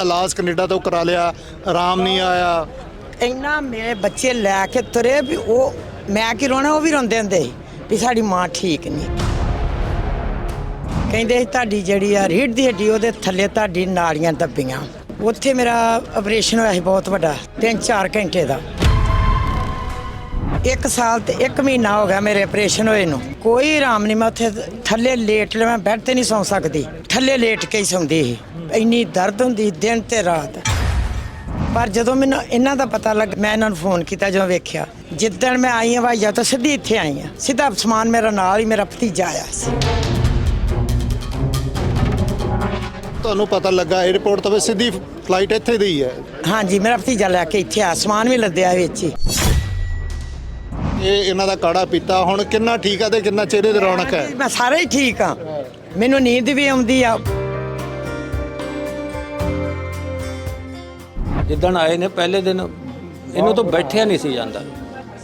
ਇਲਾਜ ਕੈਨੇਡਾ ਤੋਂ ਕਰਾ ਲਿਆ, ਆਰਾਮ ਨਹੀਂ ਆਇਆ। ਇੰਨਾ ਮੇਰੇ ਬੱਚੇ ਲੈ ਕੇ ਤੁਰੇ ਵੀ ਉਹ, ਮੈਂ ਕੀ ਰੋਣਾ, ਉਹ ਵੀ ਰੋਂਦੇ ਹੁੰਦੇ ਸੀ ਵੀ ਸਾਡੀ ਮਾਂ ਠੀਕ ਨਹੀਂ। ਕਹਿੰਦੇ ਸੀ ਤੁਹਾਡੀ ਜਿਹੜੀ ਆ ਰੀੜ ਦੀ ਹੱਡੀ, ਉਹਦੇ ਥੱਲੇ ਤੁਹਾਡੀ ਨਾੜੀਆਂ ਦੱਬੀਆਂ। ਉੱਥੇ ਮੇਰਾ ਆਪਰੇਸ਼ਨ ਹੋਇਆ ਸੀ ਬਹੁਤ ਵੱਡਾ 3-4 ਘੰਟੇ ਦਾ। ਇੱਕ ਸਾਲ ਤੇ ਇੱਕ ਮਹੀਨਾ ਹੋ ਗਿਆ ਮੇਰੇ ਆਪਰੇਸ਼ਨ ਹੋਏ ਨੂੰ। ਕੋਈ ਆਰਾਮ ਨਹੀਂ, ਮੈਂ ਉੱਥੇ ਥੱਲੇ ਲੇਟ ਲਿਆ ਮੈਂ ਬੈੱਡ ਤੇ ਨਹੀਂ ਸੌਂ ਸਕਦੀ। ਥੱਲੇ ਲੇਟ ਕੇ ਹੀ ਸੌਂਦੀ ਸੀ। ਇੰਨੀ ਦਰਦ ਹੁੰਦੀ ਦਿਨ ਤੇ ਰਾਤ। ਪਰ ਜਦੋਂ ਮੈਨੂੰ ਇਹਨਾਂ ਦਾ ਪਤਾ ਲੱਗ ਮੈਂ ਇਹਨਾਂ ਨੂੰ ਫੋਨ ਕੀਤਾ ਜਦੋਂ ਵੇਖਿਆ ਜਿੱਦਣ ਮੈਂ ਆਈ ਹਾਂ ਵਾਇਆ ਤਾਂ ਸਿੱਧੀ ਇੱਥੇ ਆਈ ਹਾਂ। ਸਿੱਧਾ ਸਮਾਨ ਮੇਰਾ ਨਾਲ ਹੀ ਮੇਰਾ ਭਤੀਜਾ ਆਇਆ ਸੀ। ਤੁਹਾਨੂੰ ਪਤਾ ਲੱਗਾ 에어ਪੋਰਟ ਤੋਂ ਵੀ ਸਿੱਧੀ ਫਲਾਈਟ ਇੱਥੇ ਦੀ ਹੈ। ਹਾਂਜੀ ਮੇਰਾ ਭਤੀਜਾ ਲੈ ਕੇ ਇੱਥੇ ਆ ਸਮਾਨ ਵੀ ਲੱਦਿਆ ਵਿੱਚ ਹੀ। ਇਹ ਇਹਨਾਂ ਦਾ ਕਾੜਾ ਪੀਤਾ ਹੁਣ ਕਿੰਨਾ ਠੀਕ ਆ ਤੇ ਕਿੰਨਾ ਚਿਹਰੇ ਤੇ ਰੌਣਕ ਹੈ। ਮੈਂ ਸਾਰੇ ਹੀ ਠੀਕ ਆ ਮੈਨੂੰ ਨੀਂਦ ਵੀ ਆਉਂਦੀ ਆ। ਜਿੱਦਣ ਆਏ ਨੇ ਪਹਿਲੇ ਦਿਨ ਇਹਨੂੰ ਤਾਂ ਬੈਠਿਆ ਨਹੀਂ ਸੀ ਜਾਂਦਾ।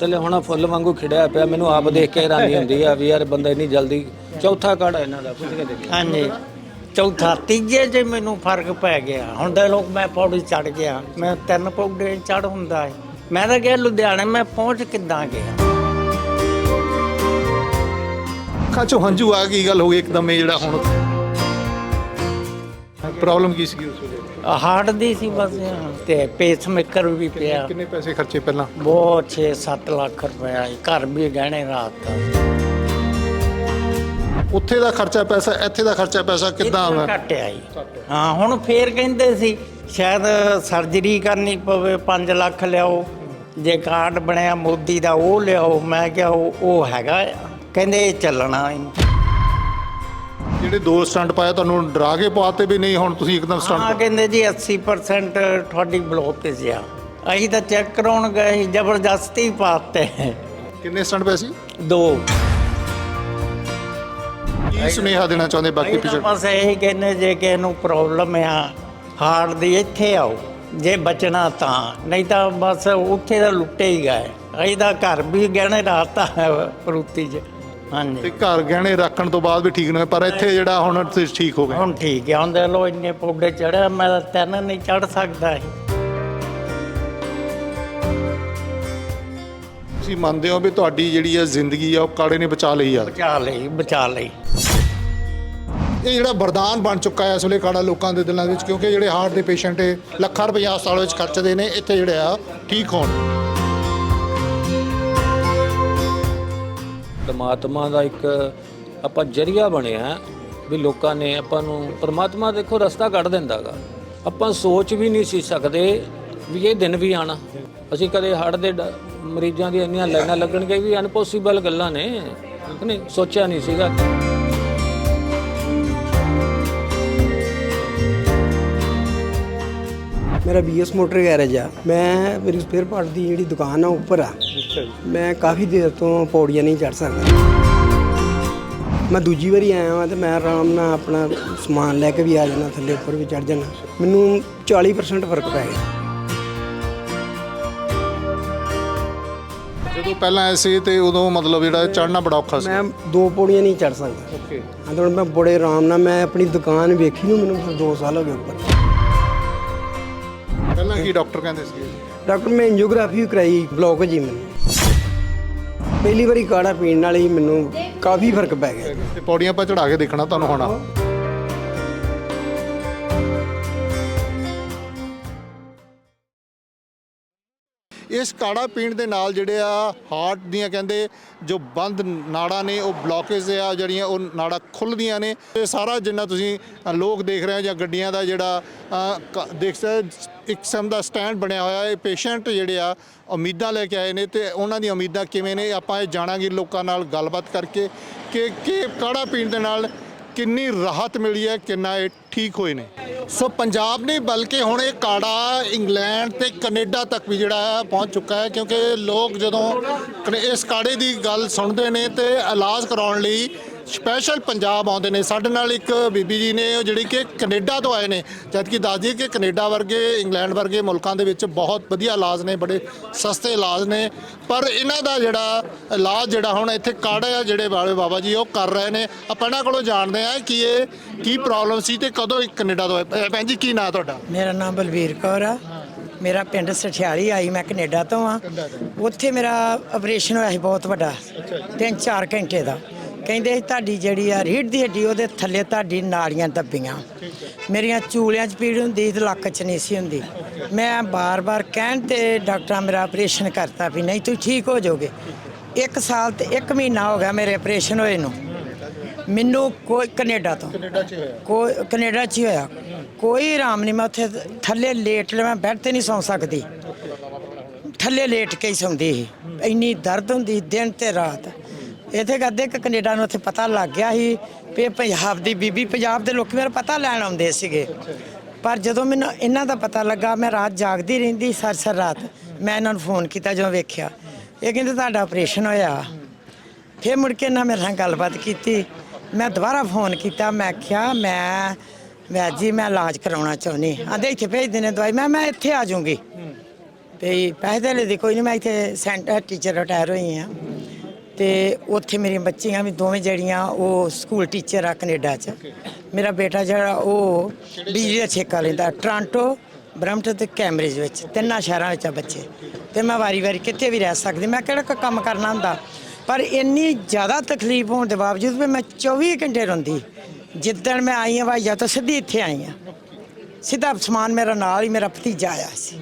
ਤੇ ਹੁਣ ਫੁੱਲ ਵਾਂਗੂ ਖਿੜਿਆ ਪਿਆ ਮੈਨੂੰ ਆਪ ਦੇਖ ਕੇ ਹੈਰਾਨੀ ਹੁੰਦੀ ਆ ਵੀ ਯਾਰ ਬੰਦਾ ਇੰਨੀ ਜਲਦੀ ਚੌਥਾ ਕਾੜਾ ਇਹਨਾਂ ਦਾ ਪੁੱਛ ਕੇ ਹਾਂਜੀ। ਚੌਥਾ ਤੀਜੇ ਜੇ ਮੈਨੂੰ ਫ਼ਰਕ ਪੈ ਗਿਆ। ਹੁਣ ਦੇ ਲੋਕ ਮੈਂ ਪੌੜੀ ਚੜ ਗਿਆ। ਮੈਂ ਤਿੰਨ ਪੌੜੇ ਚੜ ਹੁੰਦਾ ਹੈ। ਮੈਂ ਤਾਂ ਗਿਆ ਲੁਧਿਆਣੇ ਮੈਂ ਪਹੁੰਚ ਕਿੱਦਾਂ ਗਿਆ? ਅੱਖਾਂ ਚੋਂ ਹੰਝੂ ਆ ਕੀ ਗੱਲ ਹੋ ਗਈ ਇੱਕਦਮ ਇਹ ਜਿਹੜਾ ਹੁਣ ਪ੍ਰੋਬਲਮ ਕੀ ਸੀ ਉਸ ਵੇਲੇ? ਹਾਰਟ ਦੀ ਸੀ ਬਸ ਤੇ ਪੇਸ ਮੇਕਰ ਵੀ ਪਿਆ। ਕਿੰਨੇ ਪੈਸੇ ਖਰਚੇ ਪਹਿਲਾਂ? ਬਹੁਤ 6-7 ਲੱਖ ਰੁਪਇਆ ਸੀ। ਘਰ ਵੀ ਗਹਿਣੇ ਰਾਤ। ਉੱਥੇ ਦਾ ਖਰਚਾ ਪੈਸਾ ਇੱਥੇ ਦਾ ਖਰਚਾ ਪੈਸਾ ਕਿੱਦਾਂ ਆਉਂਦਾ ਘਟਿਆ ਜੀ। ਹਾਂ ਹੁਣ ਫੇਰ ਕਹਿੰਦੇ ਸੀ ਸ਼ਾਇਦ ਸਰਜਰੀ ਕਰਨੀ ਪਵੇ 5 ਲੱਖ ਲਿਆਓ। ਜੇ ਕਾਰਡ ਬਣਿਆ ਮੋਦੀ ਦਾ ਉਹ ਲਿਆਓ। ਮੈਂ ਕਿਹਾ ਉਹ ਉਹ ਹੈਗਾ ਆ। ਕਹਿੰਦੇ ਇਹ ਚੱਲਣਾ ਹੀ ਜਿਹੜੇ ਦੋ ਸਟੰਟ ਪਾਇਆ ਤੁਹਾਨੂੰ ਡਰਾ ਕੇ ਪਾਤੇ ਵੀ ਨਹੀਂ ਹੁਣ ਤੁਸੀਂ ਇੱਕਦਮ ਹਾਂ ਸਟੰਟ ਕਹਿੰਦੇ ਜੀ 80% ਤੁਹਾਡੀ ਬਲੋਕੇਜ ਆ। ਅਸੀਂ ਤਾਂ ਚੈੱਕ ਕਰਾਉਣ ਗਏ ਸੀ ਜ਼ਬਰਦਸਤੀ ਪਾਤੇ। ਕਿੰਨੇ ਸਟੰਟ ਪਏ ਸੀ? ਦੋ। ਕੀ ਸੁਨੇਹਾ ਦੇਣਾ ਚਾਹੁੰਦੇ ਬਾਕੀ ਅਸੀਂ ਤਾਂ ਪਿਛੜ ਬਸ ਇਹੀ ਕਹਿੰਦੇ ਜੇ ਕਿਸੇ ਨੂੰ ਪ੍ਰੋਬਲਮ ਆ ਹਾਰਟ ਦੀ ਇੱਥੇ ਆਓ ਜੇ ਬਚਣਾ ਤਾਂ। ਨਹੀਂ ਤਾਂ ਬਸ ਉੱਥੇ ਤਾਂ ਲੁੱਟੇ ਹੀ ਗਏ। ਅਸੀਂ ਤਾਂ ਘਰ ਵੀ ਗਹਿਣੇ ਰਾਤਾ ਪਰੂਤੀ 'ਚ। ਤੇ ਹਾਂਜੀ ਘਰ ਗਹਿਣੇ ਰੱਖਣ ਤੋਂ ਬਾਅਦ ਵੀ ਠੀਕ ਨਹੀਂ ਪਰ ਇੱਥੇ ਜਿਹੜਾ ਹੁਣ ਤੁਸੀਂ ਠੀਕ ਹੋ ਗਏ। ਹੁਣ ਠੀਕ ਹੈ ਹੁਣ ਦੇ ਲੋ ਇੰਨੇ ਪੌੜੇ ਚੜਿਆ ਮੈਂ ਤਾਂ ਤਿੰਨ ਨਹੀਂ ਚੜ ਸਕਦਾ ਸੀ। ਤੁਸੀਂ ਮੰਨਦੇ ਹੋ ਵੀ ਤੁਹਾਡੀ ਜਿਹੜੀ ਹੈ ਜ਼ਿੰਦਗੀ ਆ ਉਹ ਕਾੜੇ ਨੇ ਬਚਾ ਲਈ ਆ? ਬਚਾ ਲਈ ਬਚਾ ਲਈ। ਇਹ ਜਿਹੜਾ ਵਰਦਾਨ ਬਣ ਚੁੱਕਾ ਹੈ ਇਸ ਵੇਲੇ ਕਾੜਾ ਲੋਕਾਂ ਦੇ ਦਿਲਾਂ ਵਿੱਚ ਕਿਉਂਕਿ ਜਿਹੜੇ ਹਾਰਟ ਦੇ ਪੇਸ਼ੈਂਟ ਲੱਖਾਂ ਰੁਪਏ ਹਸਪਤਾਲ ਵਿੱਚ ਖਰਚਦੇ ਨੇ ਇੱਥੇ ਜਿਹੜੇ ਆ ਠੀਕ ਹੋਣ। ਪਰਮਾਤਮਾ ਦਾ ਇੱਕ ਆਪਾਂ ਜਰੀਆ ਬਣਿਆ ਵੀ ਲੋਕਾਂ ਨੇ ਆਪਾਂ ਨੂੰ, ਪਰਮਾਤਮਾ ਦੇਖੋ ਰਸਤਾ ਕੱਢ ਦਿੰਦਾਗਾ। ਆਪਾਂ ਸੋਚ ਵੀ ਨਹੀਂ ਸੀ ਸਕਦੇ ਵੀ ਇਹ ਦਿਨ ਵੀ ਆਣਾ ਅਸੀਂ ਕਦੇ ਹੜ੍ਹ ਦੇ ਡ- ਮਰੀਜ਼ਾਂ ਦੀਆਂ ਇੰਨੀਆਂ ਲਾਈਨਾਂ ਲੱਗਣਗੇ ਵੀ ਅਨਪੋਸੀਬਲ ਗੱਲਾਂ ਨੇ। ਨਹੀਂ, ਸੋਚਿਆ ਨਹੀਂ ਸੀਗਾ। ਮੇਰਾ ਬੀਐਸ ਮੋਟਰ ਗੈਰੇਜ ਆ। ਮੈਂ ਮੇਰੀ ਸਪੇਅਰ ਪਾਰਟ ਦੀ ਜਿਹੜੀ ਦੁਕਾਨ ਆ ਉੱਪਰ ਆ। ਮੈਂ ਕਾਫੀ ਦੇਰ ਤੋਂ ਪੌੜੀਆਂ ਨਹੀਂ ਚੜ ਸਕਦਾ। ਮੈਂ ਦੂਜੀ ਵਾਰੀ ਆਇਆ ਹਾਂ ਤੇ ਮੈਂ ਆਰਾਮ ਨਾਲ ਆਪਣਾ ਸਮਾਨ ਲੈ ਕੇ ਵੀ ਆ ਜਾਣਾ ਥੱਲੇ ਉੱਪਰ ਵੀ ਚੜ ਜਾਣਾ ਮੈਨੂੰ 40% ਫ਼ਰਕ ਪੈ ਗਿਆ। ਜਦੋਂ ਪਹਿਲਾਂ ਆਏ ਸੀ ਤੇ ਉਦੋਂ ਮਤਲਬ ਜਿਹੜਾ ਚੜਨਾ ਬੜਾ ਔਖਾ ਸੀ। ਮੈਂ ਦੋ ਪੌੜੀਆਂ ਨਹੀਂ ਚੜ ਸਕਦਾ। ਓਕੇ। ਹਾਂ ਤੇ ਹੁਣ ਮੈਂ ਬੜੇ ਆਰਾਮ ਨਾਲ ਮੈਂ ਆਪਣੀ ਦੁਕਾਨ ਵੇਖੀ ਨੂੰ ਮੈਨੂੰ ਫਿਰ 2 ਸਾਲ ਹੋ ਗਏ ਉੱਪਰ। ਪਹਿਲਾਂ ਕੀ ਡਾਕਟਰ ਕਹਿੰਦੇ ਸੀ ਡਾਕਟਰ ਮੈਂ ਐਂਜੀਓਗ੍ਰਾਫੀ ਵੀ ਕਰਾਈ ਬਲੌਕ ਜੀ ਮੈਨੂੰ। ਪਹਿਲੀ ਵਾਰੀ ਕਾੜਾ ਪੀਣ ਨਾਲ ਹੀ ਮੈਨੂੰ ਕਾਫੀ ਫ਼ਰਕ ਪੈ ਗਿਆ। ਤੇ ਪੌੜੀਆਂ 'ਪਾ ਚੜਾ ਕੇ ਦੇਖਣਾ ਤੁਹਾਨੂੰ ਹੋਣਾ। ਇਸ ਕਾੜਾ ਪੀਣ ਦੇ ਨਾਲ ਜਿਹੜੇ ਆ, ਹਾਰਟ ਦੀਆਂ ਕਹਿੰਦੇ ਜੋ ਬੰਦ ਨਾੜਾਂ ਨੇ, ਉਹ ਬਲੌਕੇਜ ਆ, ਜਿਹੜੀਆਂ ਉਹ ਨਾੜਾਂ ਖੁੱਲਦੀਆਂ ਨੇ। ਤੇ ਸਾਰਾ ਜਿੰਨਾ ਤੁਸੀਂ ਲੋਕ ਦੇਖ ਰਹੇ ਹੋ ਜਾਂ ਗੱਡੀਆਂ ਦਾ ਜਿਹੜਾ ਦੇਖ ਸਕਦੇ ਇੱਕ ਕਿਸਮ ਦਾ ਸਟੈਂਡ ਬਣਿਆ ਹੋਇਆ ਹੈ। ਪੇਸ਼ੈਂਟ ਜਿਹੜੇ ਆ, ਉਮੀਦਾਂ ਲੈ ਕੇ ਆਏ ਨੇ ਤੇ ਉਹਨਾਂ ਦੀਆਂ ਉਮੀਦਾਂ ਕਿਵੇਂ ਨੇ, ਆਪਾਂ ਇਹ ਜਾਣਾਂਗੇ ਲੋਕਾਂ ਨਾਲ ਗੱਲਬਾਤ ਕਰਕੇ ਕਿ ਕਿ ਕਾੜਾ ਪੀਣ ਦੇ ਨਾਲ ਕਿੰਨੀ ਰਾਹਤ ਮਿਲੀ ਹੈ, ਕਿੰਨਾ ਇਹ ਠੀਕ ਹੋਏ ਨੇ? ਸੋ ਪੰਜਾਬ ਨਹੀਂ, ਬਲਕਿ ਹੁਣ ਇਹ ਕਾੜਾ ਇੰਗਲੈਂਡ ਤੇ ਕੈਨੇਡਾ ਤੱਕ ਵੀ ਜਿਹੜਾ ਹੈ, ਪਹੁੰਚ ਚੁੱਕਾ ਹੈ, ਕਿਉਂਕਿ ਲੋਕ ਜਦੋਂ ਕਨੇ- ਇਸ ਕਾੜੇ ਦੀ ਗੱਲ ਸੁਣਦੇ ਨੇ ਤੇ ਇਲਾਜ ਕਰਾਉਣ ਲਈ ਸਪੈਸ਼ਲ ਪੰਜਾਬ ਆਉਂਦੇ ਨੇ। ਸਾਡੇ ਨਾਲ ਇੱਕ ਬੀਬੀ ਜੀ ਨੇ ਉਹ ਜਿਹੜੀ ਕਿ ਕੈਨੇਡਾ ਤੋਂ ਆਏ ਨੇ। ਜਦ ਕਿ ਦੱਸ ਦਈਏ ਕਿ ਕੈਨੇਡਾ ਵਰਗੇ ਇੰਗਲੈਂਡ ਵਰਗੇ ਮੁਲਕਾਂ ਦੇ ਵਿੱਚ ਬਹੁਤ ਵਧੀਆ ਇਲਾਜ ਨੇ ਬੜੇ ਸਸਤੇ ਇਲਾਜ ਨੇ। ਪਰ ਇਹਨਾਂ ਦਾ ਜਿਹੜਾ ਇਲਾਜ ਜਿਹੜਾ ਹੁਣ ਇੱਥੇ ਕਾੜੇ ਆ ਜਿਹੜੇ ਵਾਲੇ ਬਾਬਾ ਜੀ ਉਹ ਕਰ ਰਹੇ ਨੇ। ਆਪਾਂ ਇਹਨਾਂ ਕੋਲੋਂ ਜਾਣਦੇ ਆ ਕਿ ਇਹ ਕੀ ਪ੍ਰੋਬਲਮ ਸੀ ਤੇ ਕਦੋਂ ਇਹ ਕੈਨੇਡਾ ਤੋਂ ਆਏ। ਭੈਣ ਜੀ ਕੀ ਨਾਂ ਤੁਹਾਡਾ? ਮੇਰਾ ਨਾਮ ਬਲਵੀਰ ਕੌਰ ਆ। ਮੇਰਾ ਪਿੰਡ ਸਠਿਆਲੀ ਆਈ ਮੈਂ ਕੈਨੇਡਾ ਤੋਂ ਆ। ਉੱਥੇ ਮੇਰਾ ਆਪਰੇਸ਼ਨ ਹੋਇਆ ਸੀ ਬਹੁਤ ਵੱਡਾ। ਤਿੰਨ ਚਾਰ ਘੰਟੇ ਦਾ। ਕਹਿੰਦੇ ਸੀ ਤੁਹਾਡੀ ਜਿਹੜੀ ਆ ਰੀੜ ਦੀ ਹੱਡੀ ਉਹਦੇ ਥੱਲੇ ਤੁਹਾਡੀ ਨਾੜੀਆਂ ਦੱਬੀਆਂ। ਮੇਰੀਆਂ ਚੂਲਿਆਂ 'ਚ ਪੀੜ ਹੁੰਦੀ ਤੇ ਲੱਕ 'ਚ ਨਹੀਂ ਸੀ ਹੁੰਦੀ। ਮੈਂ ਬਾਰ-ਬਾਰ ਕਹਿਣ ਤੇ ਡਾਕਟਰਾਂ ਮੇਰਾ ਆਪਰੇਸ਼ਨ ਕਰਤਾ ਵੀ ਨਹੀਂ ਤੁਸੀਂ ਠੀਕ ਹੋ ਜਾਓਗੇ। ਇੱਕ ਸਾਲ ਤੇ ਇੱਕ ਮਹੀਨਾ ਹੋ ਗਿਆ ਮੇਰੇ ਆਪਰੇਸ਼ਨ ਹੋਏ ਨੂੰ। ਮੈਨੂੰ ਕੋਈ ਕੈਨੇਡਾ ਤੋਂ ਕੈਨੇਡਾ 'ਚ ਹੋਇਆ। ਕੋਈ ਕੈਨੇਡਾ 'ਚ ਹੀ ਹੋਇਆ। ਕੋਈ ਆਰਾਮ ਨਹੀਂ ਮੈਂ ਉੱਥੇ ਥੱਲੇ ਲੇਟ ਲਿਆ ਮੈਂ ਬੈੱਡ ਤੇ ਨਹੀਂ ਸੌਂ ਸਕਦੀ। ਥੱਲੇ ਲੇਟ ਕੇ ਹੀ ਸੌਂਦੀ ਸੀ। ਇੰਨੀ ਦਰਦ ਹੁੰਦੀ ਦਿਨ ਤੇ ਰਾਤ। ਇੱਥੇ ਕਹਦੇ ਕਿ ਕੈਨੇਡਾ ਨੂੰ ਉੱਥੇ ਪਤਾ ਲੱਗ ਗਿਆ ਸੀ ਵੀ ਇਹ ਪੰਜਾਬ ਦੀ ਬੀਬੀ, ਪੰਜਾਬ ਦੇ ਲੋਕ ਮੇਰਾ ਪਤਾ ਲੈਣ ਆਉਂਦੇ ਸੀਗੇ। ਪਰ ਜਦੋਂ ਮੈਨੂੰ ਇਹਨਾਂ ਦਾ ਪਤਾ ਲੱਗਾ, ਮੈਂ ਰਾਤ ਜਾਗਦੀ ਰਹਿੰਦੀ ਸਰ ਸਰ ਰਾਤ। ਮੈਂ ਇਹਨਾਂ ਨੂੰ ਫੋਨ ਕੀਤਾ ਜਦੋਂ ਵੇਖਿਆ। ਇਹ ਕਹਿੰਦੇ ਤੁਹਾਡਾ ਆਪਰੇਸ਼ਨ ਹੋਇਆ। ਫਿਰ ਮੁੜ ਕੇ ਇਹਨਾਂ ਮੇਰੇ ਨਾਲ ਗੱਲਬਾਤ ਕੀਤੀ। ਮੈਂ ਦੁਬਾਰਾ ਫੋਨ ਕੀਤਾ। ਮੈਂ ਕਿਹਾ, ਮੈਂ ਮੈਂ ਜੀ, ਮੈਂ ਇਲਾਜ ਕਰਾਉਣਾ ਚਾਹੁੰਦੀ ਆਂਦੇ ਇੱਥੇ ਭੇਜ ਦੇਣੇ ਦਵਾਈ। ਮੈਂ ਮੈਂ ਇੱਥੇ ਆ ਜਾਊਂਗੀ। ਤੇ ਪੈਸੇ ਦੇ ਦੀ, ਕੋਈ ਨਹੀਂ ਮੈਂ ਇੱਥੇ ਸੈਂਟਰ ਟੀਚਰ ਰਿਟਾਇਰ ਹੋਈ ਆ ਤੇ ਉੱਥੇ ਮੇਰੀਆਂ ਬੱਚੀਆਂ ਵੀ ਦੋਵੇਂ ਜਿਹੜੀਆਂ ਉਹ ਸਕੂਲ ਟੀਚਰ ਆ ਕੈਨੇਡਾ 'ਚ। ਮੇਰਾ ਬੇਟਾ ਜਿਹੜਾ ਉਹ ਬਿਜਲੀ ਦਾ ਠੇਕਾ ਲੈਂਦਾ, ਟ੍ਰਾਂਟੋ ਬਰਮਟਨ ਤੇ ਕੈਂਬਰਿਜ ਵਿੱਚ, ਤਿੰਨਾਂ ਸ਼ਹਿਰਾਂ ਵਿੱਚ ਆ ਬੱਚੇ। ਤੇ ਮੈਂ ਵਾਰੀ-ਵਾਰੀ ਕਿੱਥੇ ਵੀ ਰਹਿ ਸਕਦੀ, ਮੈਂ ਕਿਹੜਾ ਕੰਮ ਕਰਨਾ ਹੁੰਦਾ? ਪਰ ਇੰਨੀ ਜ਼ਿਆਦਾ ਤਕਲੀਫ ਹੋਣ ਦੇ ਬਾਵਜੂਦ ਵੀ ਮੈਂ 24 ਘੰਟੇ ਰੋਂਦੀ। ਜਿੱਦਣ ਮੈਂ ਆਈ ਹਾਂ ਵਾਜਾ ਤੋਂ ਸਿੱਧੀ ਇੱਥੇ ਆਈ ਹਾਂ। ਸਿੱਧਾ ਸਮਾਨ ਮੇਰਾ ਨਾਲ ਹੀ ਮੇਰਾ ਭਤੀਜਾ ਆਇਆ ਸੀ।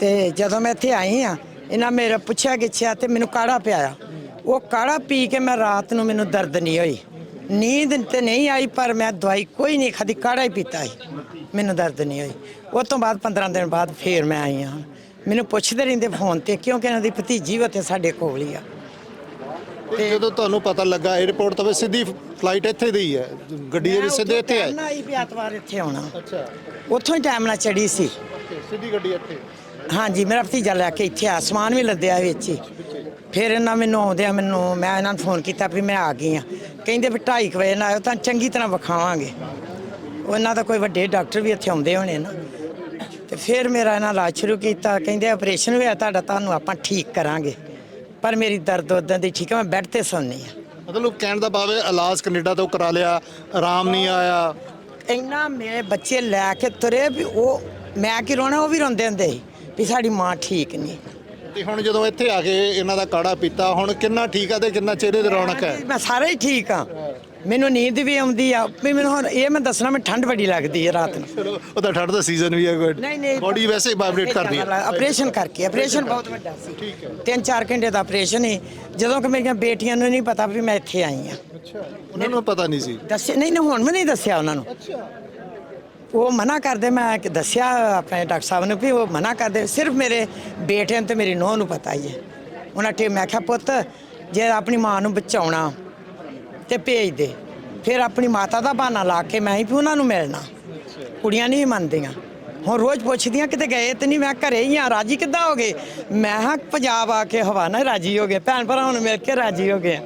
ਤੇ ਜਦੋਂ ਮੈਂ ਇੱਥੇ ਆਈ ਹਾਂ, ਇਹਨਾਂ ਮੇਰਾ ਪੁੱਛਿਆ ਗਿੱਛਿਆ ਤੇ ਮੈਨੂੰ ਕਾੜਾ ਪਿਆਇਆ। ਉਹ ਕਾੜਾ ਪੀ ਕੇ ਮੈਂ ਰਾਤ ਨੂੰ ਮੈਨੂੰ ਦਰਦ ਨਹੀਂ ਹੋਈ। ਨੀਂਦ ਤੇ ਨਹੀਂ ਆਈ ਪਰ ਮੈਂ ਦਵਾਈ ਕੋਈ ਨਹੀਂ ਖਾਦੀ ਕਾੜਾ ਹੀ ਪੀਤਾ ਸੀ। ਮੈਨੂੰ ਦਰਦ ਨਹੀਂ ਹੋਈ। ਉਹ ਤੋਂ ਬਾਅਦ 15 ਦਿਨ ਬਾਅਦ ਫੇਰ ਮੈਂ ਆਈ ਹਾਂ। ਮੈਨੂੰ ਪੁੱਛਦੇ ਰਹਿੰਦੇ ਫੋਨ ਤੇ ਕਿਉਂਕਿ ਇਹਨਾਂ ਦੀ ਭਤੀਜੀ ਵੀ ਉੱਥੇ ਸਾਡੇ ਕੋਲ ਹੀ ਆ। ਤੇ ਜਦੋਂ ਤੁਹਾਨੂੰ ਪਤਾ ਲੱਗਾ 에어ਪੋਰਟ ਤੋਂ ਫਿਰ ਸਿੱਧੀ ਫਲਾਈਟ ਇੱਥੇ ਦੀ ਹੈ। ਗੱਡੀ ਦੇ ਵਿੱਚ ਸਿੱਧੇ ਇੱਥੇ ਆਏ। ਨਾ ਆਈ ਵੀ ਐਤਵਾਰ ਇੱਥੇ ਆਉਣਾ। ਅੱਛਾ। ਉੱਥੋਂ ਹੀ ਟਾਈਮ ਨਾਲ ਚੜੀ ਸੀ। ਸਿੱਧੀ ਗੱਡੀ ਇੱਥੇ। ਹਾਂਜੀ ਮੇਰਾ ਭਤੀਜਾ ਲੈ ਕੇ ਇੱਥੇ ਆ। ਸਮਾਨ ਵੀ ਲੱਦਿਆ ਵਿੱਚ ਹੀ। ਫਿਰ ਇਹਨਾਂ ਮੈਨੂੰ ਆਉਂਦਿਆਂ ਮੈਨੂੰ ਮੈਂ ਇਹਨਾਂ ਨੂੰ ਫੋਨ ਕੀਤਾ ਵੀ ਮੈਂ ਆ ਗਈ ਆ ਕਹਿੰਦੇ ਵੀ 2:30 ਵਜੇ ਨਾਲ ਆਇਓ ਤਾਂ ਚੰਗੀ ਤਰ੍ਹਾਂ ਵਿਖਾਵਾਂਗੇ। ਉਹਨਾਂ ਦਾ ਕੋਈ ਵੱਡੇ ਡਾਕਟਰ ਵੀ ਇੱਥੇ ਆਉਂਦੇ ਹੋਣੇ ਨਾ। ਤੇ ਫਿਰ ਮੇਰਾ ਇਹਨਾਂ ਇਲਾਜ ਸ਼ੁਰੂ ਕੀਤਾ। ਕਹਿੰਦੇ ਆਪਰੇਸ਼ਨ ਹੋਇਆ ਤੁਹਾਡਾ ਤੁਹਾਨੂੰ ਆਪਾਂ ਠੀਕ ਕਰਾਂਗੇ। ਪਰ ਮੇਰੀ ਦਰਦ ਉਦੋਂ ਦੀ ਠੀਕ ਹੈ ਮੈਂ ਬੈੱਡ ਤੇ ਸੌਂਦੀ ਆ ਮਤਲਬ ਕਹਿਣ ਦਾ ਭਾਵ ਹੈ ਇਲਾਜ ਕੈਨੇਡਾ ਤੋਂ ਕਰਾ ਲਿਆ ਆਰਾਮ ਨਹੀਂ ਆਇਆ। ਇੰਨਾ ਮੇਰੇ ਬੱਚੇ ਲੈ ਕੇ ਤੁਰੇ ਵੀ ਉਹ ਮੈਂ ਕੀ ਰੋਣਾ ਉਹ ਵੀ ਰੋਂਦੇ ਹੁੰਦੇ ਸੀ ਵੀ ਸਾਡੀ ਮਾਂ ਠੀਕ ਨਹੀਂ। ਤੇ ਹੁਣ ਜਦੋਂ ਇੱਥੇ ਆ ਕੇ ਇਹਨਾਂ ਦਾ ਕਾੜਾ ਪੀਤਾ ਹੁਣ ਕਿੰਨਾ ਠੀਕ ਆ ਤੇ ਕਿੰਨਾ ਚਿਹਰੇ ਤੇ ਰੌਣਕ ਹੈ? ਮੈਂ ਸਾਰਾ ਹੀ ਠੀਕ ਆ। ਮੈਨੂੰ ਨੀਂਦ ਵੀ ਆਉਂਦੀ ਆ ਵੀ ਮੈਨੂੰ ਹੁਣ ਇਹ ਮੈਂ ਦੱਸਣਾ ਮੈਂ ਠੰਡ ਬੜੀ ਲੱਗਦੀ ਹੈ ਰਾਤ ਨੂੰ। ਚਲੋ ਉਹਦਾ ਠੰਡ ਦਾ ਸੀਜ਼ਨ ਵੀ ਹੈ ਨਹੀਂ ਨਹੀਂ ਬੋਡੀ ਵੈਸੇ ਵਾਈਬ੍ਰੇਟ ਕਰਦੀ ਹੈ ਆਪਰੇਸ਼ਨ ਕਰਕੇ ਆਪਰੇਸ਼ਨ ਬਹੁਤ ਵੱਡਾ ਸੀ। ਠੀਕ ਹੈ। ਤਿੰਨ ਚਾਰ ਘੰਟੇ ਦਾ ਆਪਰੇਸ਼ਨ ਹੀ ਜਦੋਂ ਕਿ ਮੇਰੀਆਂ ਬੇਟੀਆਂ ਨੂੰ ਨਹੀਂ ਪਤਾ ਵੀ ਮੈਂ ਇੱਥੇ ਆਈ ਆ। ਅੱਛਾ ਉਹਨਾਂ ਨੂੰ ਪਤਾ ਨਹੀਂ ਸੀ? ਦੱਸਿਆ ਨਹੀਂ ਨਹੀਂ ਹੁਣ ਵੀ ਨਹੀਂ ਦੱਸਿਆ ਉਹਨਾਂ ਨੂੰ। ਉਹ ਮਨਾ ਕਰਦੇ, ਮੈਂ ਕਿ ਦੱਸਿਆ ਆਪਣੇ ਡਾਕਟਰ ਸਾਹਿਬ ਨੂੰ ਵੀ ਉਹ ਮਨਾ ਕਰਦੇ, ਸਿਰਫ ਮੇਰੇ ਬੇਟੇ ਨੂੰ ਤੇ ਮੇਰੀ ਨੂੰਹ ਨੂੰ ਪਤਾ ਹੀ ਹੈ। ਉਹਨਾਂ ਤੇ ਮੈਂ ਕਿਹਾ, ਪੁੱਤ, ਜੇ ਆਪਣੀ ਮਾਂ ਨੂੰ ਬਚਾਉਣਾ ਤੇ ਭੇਜ ਦੇ, ਫਿਰ ਆਪਣੀ ਮਾਤਾ ਦਾ ਬਹਾਨਾ ਲਾ ਕੇ ਮੈਂ ਹੀ ਵੀ ਉਹਨਾਂ ਨੂੰ ਮਿਲਣਾ। ਕੁੜੀਆਂ ਨਹੀਂ ਮੰਨਦੀਆਂ। ਹੁਣ ਰੋਜ਼ ਪੁੱਛਦੀਆਂ, ਕਿਤੇ ਗਏ ਤੇ ਨਹੀਂ, ਮੈਂ ਘਰੇ ਹੀ ਆ ਰਾਜੀ ਕਿੱਦਾਂ ਹੋ ਗਏ? ਮੈਂ ਹਾਂ ਪੰਜਾਬ ਆ ਕੇ ਹਵਾ ਨਾਲ ਰਾਜੀ ਹੋ ਗਏ, ਭੈਣ ਭਰਾਵਾਂ ਨੂੰ ਮਿਲ ਕੇ ਰਾਜੀ ਹੋ ਗਏ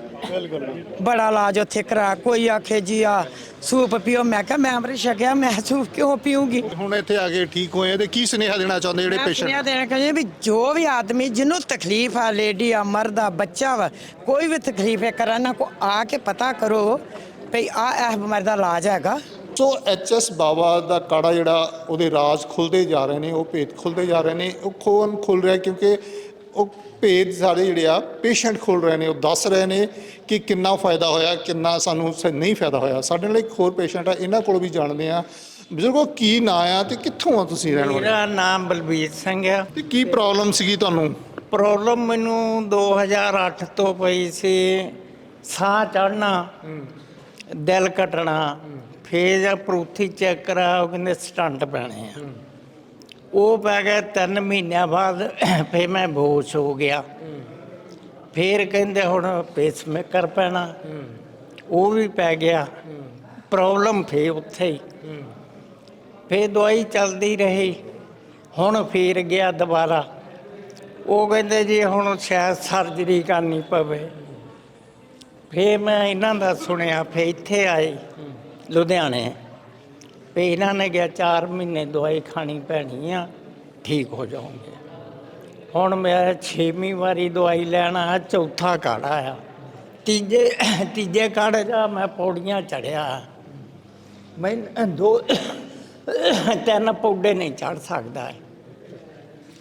ਬੜਾ ਇਲਾਜ ਉੱਥੇ ਕਰਾ ਕੋਈ ਆਖੇ ਜੀ ਆ ਸੂਪ ਪੀਓ। ਮੈਂ ਕਿਹਾ ਮੈਂ ਅੰਮ੍ਰਿਤ ਛਕਿਆ ਮੈਂ ਸੂਪ ਕਿਉਂ ਪੀਉਂਗੀ ਹੁਣ ਇੱਥੇ ਆ ਕੇ ਠੀਕ ਹੋਏ ਆ ਤੇ ਕੀ ਸੁਨੇਹਾ ਦੇਣਾ ਚਾਹੁੰਦੇ ਜਿਹੜੇ ਪੇਸ਼ੈਂਟ ਸੁਣਿਆ ਦੇਣਾ ਕਹਿੰਦੇ ਵੀ ਜੋ ਵੀ ਆਦਮੀ ਜਿਹਨੂੰ ਤਕਲੀਫ ਆ ਲੇਡੀ ਆ ਮਰਦ ਆ ਬੱਚਾ ਵਾ ਕੋਈ ਵੀ ਤਕਲੀਫ ਹੈ ਕਰਾਨਾ ਕੋ ਆ ਕੇ ਪਤਾ ਕਰੋ ਭਈ ਆ ਇਹ ਬਿਮਾਰੀ ਦਾ ਇਲਾਜ ਹੈਗਾ। ਸੋ ਐਚਐਸ ਬਾਬਾ ਦਾ ਕਾੜਾ ਜਿਹੜਾ ਉਹਦੇ ਰਾਜ ਖੁੱਲਦੇ ਜਾ ਰਹੇ ਨੇ ਉਹ ਭੇਦ ਖੁੱਲਦੇ ਜਾ ਰਹੇ ਨੇ ਉਹ ਖੋਨ ਖੁੱਲ ਰਿਹਾ ਕਿਉਂਕਿ ਉਹ ਭੇਦ ਸਾਰੇ ਜਿਹੜੇ ਆ ਪੇਸ਼ੈਂਟ ਖੋਲ ਰਹੇ ਨੇ ਉਹ ਦੱਸ ਰਹੇ ਨੇ ਕਿ ਕਿੰਨਾ ਫਾਇਦਾ ਹੋਇਆ ਕਿੰਨਾ ਸਾਨੂੰ ਨਹੀਂ ਫਾਇਦਾ ਹੋਇਆ। ਸਾਡੇ ਨਾਲ ਇੱਕ ਹੋਰ ਪੇਸ਼ੈਂਟ ਆ ਇਹਨਾਂ ਕੋਲ ਵੀ ਜਾਣਦੇ ਆ। ਬਜ਼ੁਰਗੋ ਕੀ ਨਾਂ ਆ ਤੇ ਕਿੱਥੋਂ ਆ ਤੁਸੀਂ ਰਹਿਣ ਵਾਲੇ? ਮੇਰਾ ਨਾਮ ਬਲਬੀਰ ਸਿੰਘ ਆ। ਤੇ ਕੀ ਪ੍ਰੋਬਲਮ ਸੀਗੀ ਤੁਹਾਨੂੰ? ਪ੍ਰੋਬਲਮ ਮੈਨੂੰ 2008 ਤੋਂ ਪਈ ਸੀ। ਸਾਹ ਚੜਨਾ ਦਿਲ ਘਟਣਾ ਫੇਰ ਪ੍ਰੂਥੀ ਚੈੱਕ ਕਰਾ ਉਹ ਕਹਿੰਦੇ ਸਟੰਟ ਪੈਣੇ ਆ। ਉਹ ਪੈ ਗਿਆ 3 ਮਹੀਨਿਆਂ ਬਾਅਦ, ਫੇਰ ਮੈਂ ਬੋਸ਼ ਹੋ ਗਿਆ। ਫੇਰ ਕਹਿੰਦੇ ਹੁਣ ਪੇਸਮੇਕਰ ਪੈਣਾ। ਉਹ ਵੀ ਪੈ ਗਿਆ। ਪ੍ਰੋਬਲਮ ਫੇ ਉੱਥੇ ਹੀ। ਫੇਰ ਦਵਾਈ ਚੱਲਦੀ ਰਹੀ। ਹੁਣ ਫੇਰ ਗਿਆ ਦੁਬਾਰਾ। ਉਹ ਕਹਿੰਦੇ ਜੀ ਹੁਣ ਸ਼ਾਇਦ ਸਰਜਰੀ ਕਰਨੀ ਪਵੇ। ਫੇ ਮੈਂ ਇਹਨਾਂ ਦਾ ਸੁਣਿਆ ਫੇ ਇੱਥੇ ਆਏ। ਲੁਧਿਆਣੇ। ਵੀ ਇਹਨਾਂ ਨੇ ਕਿਹਾ 4 ਮਹੀਨੇ ਦਵਾਈ ਖਾਣੀ ਪੈਣੀ ਆ, ਠੀਕ ਹੋ ਜਾਓਗੇ। ਹੁਣ ਮੈਂ 6ਵੀਂ ਵਾਰੀ ਦਵਾਈ ਲੈਣ ਆਇਆ, ਚੌਥਾ ਕਾੜਾ ਆ ਤੀਜੇ ਤੀਜੇ ਕਾੜੇ ਦਾ ਮੈਂ ਪੌੜੀਆਂ ਚੜਿਆ ਮੈਂ ਦੋ, ਤਿੰਨ ਪੌੜੇ ਨਹੀਂ ਚੜ ਸਕਦਾ।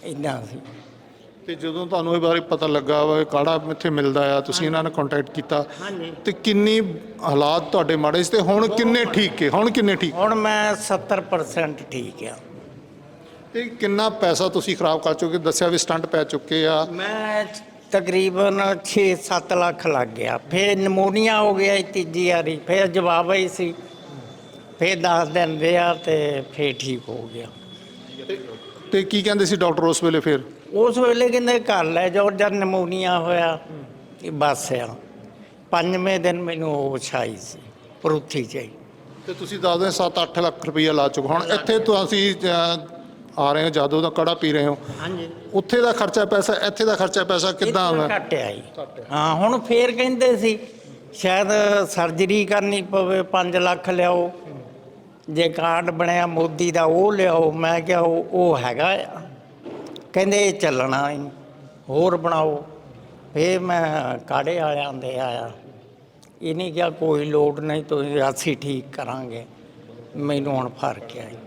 ਇੰਨਾ ਸੀ। ਤੇ ਜਦੋਂ ਤੁਹਾਨੂੰ ਇਹ ਬਾਰੇ ਪਤਾ ਲੱਗਾ ਵਾ ਇਹ ਕਾੜਾ ਇੱਥੇ ਮਿਲਦਾ ਆ ਤੁਸੀਂ ਇਹਨਾਂ ਨਾਲ ਕੰਟੈਕਟ ਕੀਤਾ ਹਾਂਜੀ। ਤੇ ਕਿੰਨੀ ਹਾਲਾਤ ਤੁਹਾਡੇ ਮਾੜੇ ਸੀ ਤੇ ਹੁਣ ਕਿੰਨੇ ਠੀਕ ਹੈ ਹੁਣ ਕਿੰਨੇ ਠੀਕ? ਹੁਣ ਮੈਂ 70% ਠੀਕ ਆ। ਤੇ ਕਿੰਨਾ ਪੈਸਾ ਤੁਸੀਂ ਖਰਾਬ ਕਰ ਚੁੱਕੇ ਦੱਸਿਆ ਵੀ ਸਟੰਟ ਪੈ ਚੁੱਕੇ ਆ। ਮੈਂ ਤਕਰੀਬਨ 6-7 ਲੱਖ ਲੱਗ ਗਿਆ। ਫਿਰ ਨਮੂਨੀਆ ਹੋ ਗਿਆ ਤੀਜੀ ਵਾਰੀ ਫਿਰ ਜਵਾਬ ਹੀ ਸੀ। ਫਿਰ 10 ਦਿਨ ਰਿਹਾ ਤੇ ਫਿਰ ਠੀਕ ਹੋ ਗਿਆ। ਤੇ ਕੀ ਕਹਿੰਦੇ ਸੀ ਡਾਕਟਰ ਉਸ ਵੇਲੇ ਫਿਰ? ਉਸ ਵੇਲੇ ਕਹਿੰਦੇ ਘਰ ਲੈ ਜਾਓ ਜਦ ਨਮੂਨੀਆ ਹੋਇਆ ਇਹ ਬਸ ਆ। ਪੰਜਵੇਂ ਦਿਨ ਮੈਨੂੰ ਹੋਸ਼ ਆਈ ਸੀ ਪਰੁੱਥੀ ਚਾਈ। ਤੇ ਤੁਸੀਂ ਦੱਸਦੇ 7-8 ਲੱਖ ਰੁਪਈਆ ਲਾ ਚੁੱਕੇ। ਹੁਣ ਇੱਥੇ ਤੁਸੀਂ ਅਹ, ਆ ਰਹੇ ਹੋ ਜਾਦੂ ਦਾ ਕੜਾ ਪੀ ਰਹੇ ਹੋ। ਹਾਂਜੀ। ਉੱਥੇ ਦਾ ਖਰਚਾ ਪੈਸਾ ਇੱਥੇ ਦਾ ਖਰਚਾ ਪੈਸਾ ਕਿੱਦਾਂ ਆਉਂਦਾ? ਘਟਿਆ ਜੀ ਹਾਂ ਹੁਣ ਫੇਰ ਕਹਿੰਦੇ ਸੀ ਸ਼ਾਇਦ ਸਰਜਰੀ ਕਰਨੀ ਪਵੇ 5 ਲੱਖ ਲਿਆਓ। ਜੇ ਕਾਰਡ ਬਣਿਆ ਮੋਦੀ ਦਾ ਉਹ ਲਿਆਓ। ਮੈਂ ਕਿਹਾ ਉਹ ਉਹ ਹੈਗਾ ਆ। ਕਹਿੰਦੇ ਇਹ ਚੱਲਣਾ ਨਹੀਂ ਹੋਰ ਬਣਾਓ। ਫੇਰ ਮੈਂ ਕਾੜੇ ਵਾਲਿਆਂ ਦੇ ਆਇਆ। ਇਹਨੇ ਕਿਹਾ ਕੋਈ ਲੋੜ ਨਹੀਂ ਤੁਸੀਂ ਅਸੀਂ ਠੀਕ ਕਰਾਂਗੇ। ਮੈਨੂੰ ਹੁਣ ਫ਼ਰਕ ਆ ਜੀ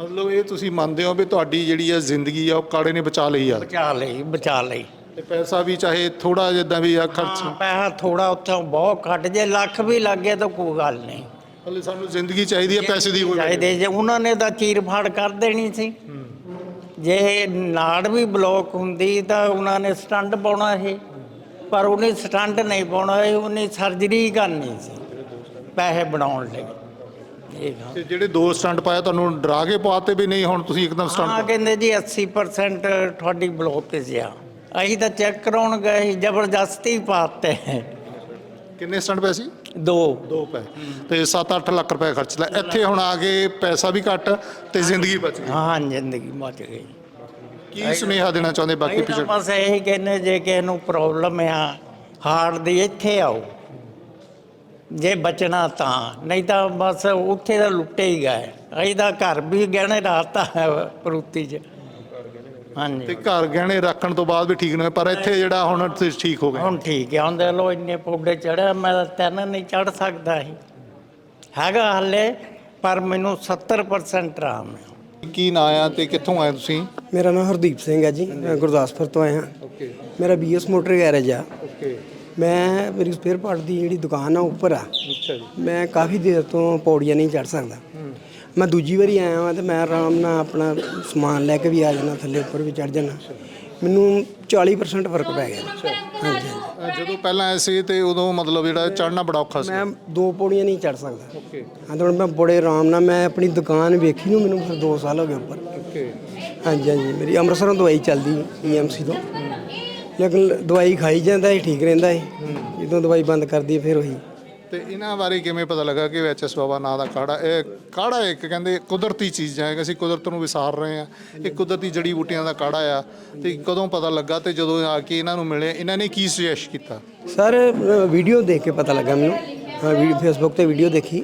ਮਤਲਬ ਇਹ ਤੁਸੀਂ ਮੰਨਦੇ ਹੋ ਵੀ ਤੁਹਾਡੀ ਜਿਹੜੀ ਹੈ ਜ਼ਿੰਦਗੀ ਆ ਉਹ ਕਾੜੇ ਨੇ ਬਚਾ ਲਈ ਆ? ਬਚਾ ਲਈ ਬਚਾ ਲਈ। ਤੇ ਪੈਸਾ ਵੀ ਚਾਹੇ ਥੋੜਾ ਜਿੱਦਾਂ ਵੀ ਆ ਖਰਚ ਪੈਸਾ ਥੋੜਾ ਉੱਥੋਂ ਬਹੁਤ ਘੱਟ ਜੇ ਲੱਖ ਵੀ ਲੱਗ ਗਿਆ ਤਾਂ ਕੋਈ ਗੱਲ ਨਹੀਂ। ਹਲੇ ਸਾਨੂੰ ਜ਼ਿੰਦਗੀ ਚਾਹੀਦੀ ਹੈ ਪੈਸੇ ਦੀ ਕੋਈ ਚਾਹੀਦੇ ਜੇ ਉਹਨਾਂ ਨੇ ਤਾਂ ਚੀਰ ਫਾੜ ਕਰ ਦੇਣੀ ਸੀ। ਜੇ ਨਾੜ ਵੀ ਬਲੌਕ ਹੁੰਦੀ ਤਾਂ ਉਹਨਾਂ ਨੇ ਸਟੰਟ ਪਾਉਣਾ ਸੀ। ਪਰ ਉਹਨੇ ਸਟੰਟ ਨਹੀਂ ਪਾਉਣਾ ਸੀ ਉਹਨੇ ਸਰਜਰੀ ਕਰਨੀ ਸੀ ਪੈਸੇ ਬਣਾਉਣ ਲਈ। ਇਹ। ਤੇ ਜਿਹੜੇ ਦੋ ਸਟੰਟ ਪਾਇਆ ਤੁਹਾਨੂੰ ਡਰਾ ਕੇ ਪਾਤੇ ਵੀ ਨਹੀਂ ਹੁਣ ਤੁਸੀਂ ਇੱਕਦਮ ਹਾਂ ਸਟੰਟ ਕਹਿੰਦੇ ਜੀ 80% ਤੁਹਾਡੀ ਬਲੌਕੇਜ ਆ ਅਸੀਂ ਤਾਂ ਚੈੱਕ ਕਰਾਉਣ ਗਏ ਜ਼ਬਰਦਸਤੀ ਪਾਤੇ ਕਿੰਨੇ ਸਟੰਟ ਪਏ ਸੀ? ਦੋ। ਦੋ ਪਏ। ਤੇ 7-8 ਲੱਖ ਰੁਪਏ ਖਰਚ ਲਿਆ। ਇੱਥੇ ਹੁਣ ਆ ਕੇ ਪੈਸਾ ਵੀ ਘੱਟ ਤੇ ਜ਼ਿੰਦਗੀ ਬਚ ਗਈ। ਹਾਂ ਜ਼ਿੰਦਗੀ ਬਚ ਗਈ। ਕੀ ਸੁਨੇਹਾ ਦੇਣਾ ਚਾਹੁੰਦੇ ਬਾਕੀ ਅਸੀਂ ਤਾਂ ਪਿਛੜ ਬਸ ਇਹੀ ਕਹਿੰਦੇ ਜੇ ਕਿਸੇ ਨੂੰ ਪ੍ਰੋਬਲਮ ਆ ਹਾਰਟ ਦੀ ਇੱਥੇ ਆਓ। ਜੇ ਬਚਣਾ ਤਾਂ। ਨਹੀਂ ਤਾਂ ਬਸ ਉੱਥੇ ਤਾਂ ਲੁੱਟੇ ਹੀ ਗਏ। ਅਸੀਂ ਤਾਂ ਘਰ ਵੀ ਗਹਿਣੇ ਰਾਤਾ ਪਰੂਤੀ 'ਚ। ਤੇ ਹਾਂਜੀ ਘਰ ਗਹਿਣੇ ਰੱਖਣ ਤੋਂ ਬਾਅਦ ਵੀ ਠੀਕ ਨਹੀਂ ਹੋਏ ਪਰ ਇੱਥੇ ਜਿਹੜਾ ਹੁਣ ਤੁਸੀਂ ਠੀਕ ਹੋ ਗਏ। ਹੁਣ ਠੀਕ ਆ ਹੁਣ ਦੇਖ ਲਓ ਇੰਨੇ ਪੌੜੇ ਚੜਿਆ ਮੈਂ ਤਾਂ ਤਿੰਨ ਨਹੀਂ ਚੜ ਸਕਦਾ ਸੀ। ਹੈਗਾ ਹੱਲੇ ਪਰ ਮੈਨੂੰ 70% ਆਰਾਮ ਹੈ। ਕੀ ਨਾਂ ਆ ਤੇ ਕਿੱਥੋਂ ਆਏ ਤੁਸੀਂ? ਮੇਰਾ ਨਾਮ ਹਰਦੀਪ ਸਿੰਘ ਹੈ ਜੀ ਮੈਂ ਗੁਰਦਾਸਪੁਰ ਤੋਂ ਆਇਆ। ਓਕੇ ਮੇਰਾ ਬੀਐਸ ਮੋਟਰ ਗੈਰੇਜ ਆ। ਓਕੇ ਮੈਂ ਮੇਰੀ ਸਪੇਅਰ ਪਾਰਟ ਦੀ ਜਿਹੜੀ ਦੁਕਾਨ ਆ ਉੱਪਰ ਆ। ਅੱਛਾ ਜੀ। ਮੈਂ ਕਾਫੀ ਦੇਰ ਤੋਂ ਪੌੜੀਆਂ ਨਹੀਂ ਚੜ ਸਕਦਾ। ਮੈਂ ਦੂਜੀ ਵਾਰੀ ਆਇਆ ਹਾਂ ਤੇ ਮੈਂ ਆਰਾਮ ਨਾਲ ਆਪਣਾ ਸਮਾਨ ਲੈ ਕੇ ਵੀ ਆ ਜਾਣਾ ਥੱਲੇ ਉੱਪਰ ਵੀ ਚੜ ਜਾਣਾ। ਮੈਨੂੰ 40% ਫ਼ਰਕ ਪੈ ਗਿਆ। ਹਾਂਜੀ ਜਦੋਂ ਪਹਿਲਾਂ ਆਏ ਸੀ ਤੇ ਉਦੋਂ ਮਤਲਬ ਜਿਹੜਾ ਚੜਨਾ ਬੜਾ ਔਖਾ ਸੀ। ਮੈਂ ਦੋ ਪੌੜੀਆਂ ਨਹੀਂ ਚੜ ਸਕਦਾ। ਓਕੇ। ਹਾਂ ਤੇ ਹੁਣ ਮੈਂ ਬੜੇ ਆਰਾਮ ਨਾਲ ਮੈਂ ਆਪਣੀ ਦੁਕਾਨ ਵੇਖੀ ਨੂੰ ਮੈਨੂੰ ਫਿਰ 2 ਸਾਲ ਹੋ ਗਏ ਉੱਪਰ। ਓਕੇ। ਹਾਂਜੀ ਹਾਂਜੀ। ਮੇਰੀ ਅੰਮ੍ਰਿਤਸਰੋਂ ਦਵਾਈ ਚੱਲਦੀ ਈਐਮਸੀ ਤੋਂ। ਲੇਕਿਨ ਦਵਾਈ ਖਾਈ ਜਾਂਦਾ ਹੈ ਠੀਕ ਰਹਿੰਦਾ ਹੈ। ਜਦੋਂ ਦਵਾਈ ਬੰਦ ਕਰਦੀ ਫਿਰ ਉਹੀ। ਤੇ ਇਹਨਾਂ ਬਾਰੇ ਕਿਵੇਂ ਪਤਾ ਲੱਗਾ ਕਿ ਐਚਐਸ ਬਾਬਾ ਨਾਂ ਦਾ ਕਾੜਾ ਇਹ ਕਾੜਾ ਇੱਕ ਕਹਿੰਦੇ ਕੁਦਰਤੀ ਚੀਜ਼ ਹੈ ਕਿ ਅਸੀਂ ਕੁਦਰਤ ਨੂੰ ਵਿਸਾਰ ਰਹੇ ਹਾਂ ਇਹ ਕੁਦਰਤੀ ਜੜੀ ਬੂਟੀਆਂ ਦਾ ਕਾੜਾ ਆ ਤੇ ਕਦੋਂ ਪਤਾ ਲੱਗਾ ਤੇ ਜਦੋਂ ਆ ਕੇ ਇਹਨਾਂ ਨੂੰ ਮਿਲੇ ਇਹਨਾਂ ਨੇ ਕੀ ਸੁਜੈਸ਼ ਕੀਤਾ? ਸਰ ਵੀਡੀਓ ਦੇਖ ਕੇ ਪਤਾ ਲੱਗਾ ਮੈਨੂੰ। ਵੀਡੀਓ ਫੇਸਬੁੱਕ ਤੇ ਵੀਡੀਓ ਦੇਖੀ।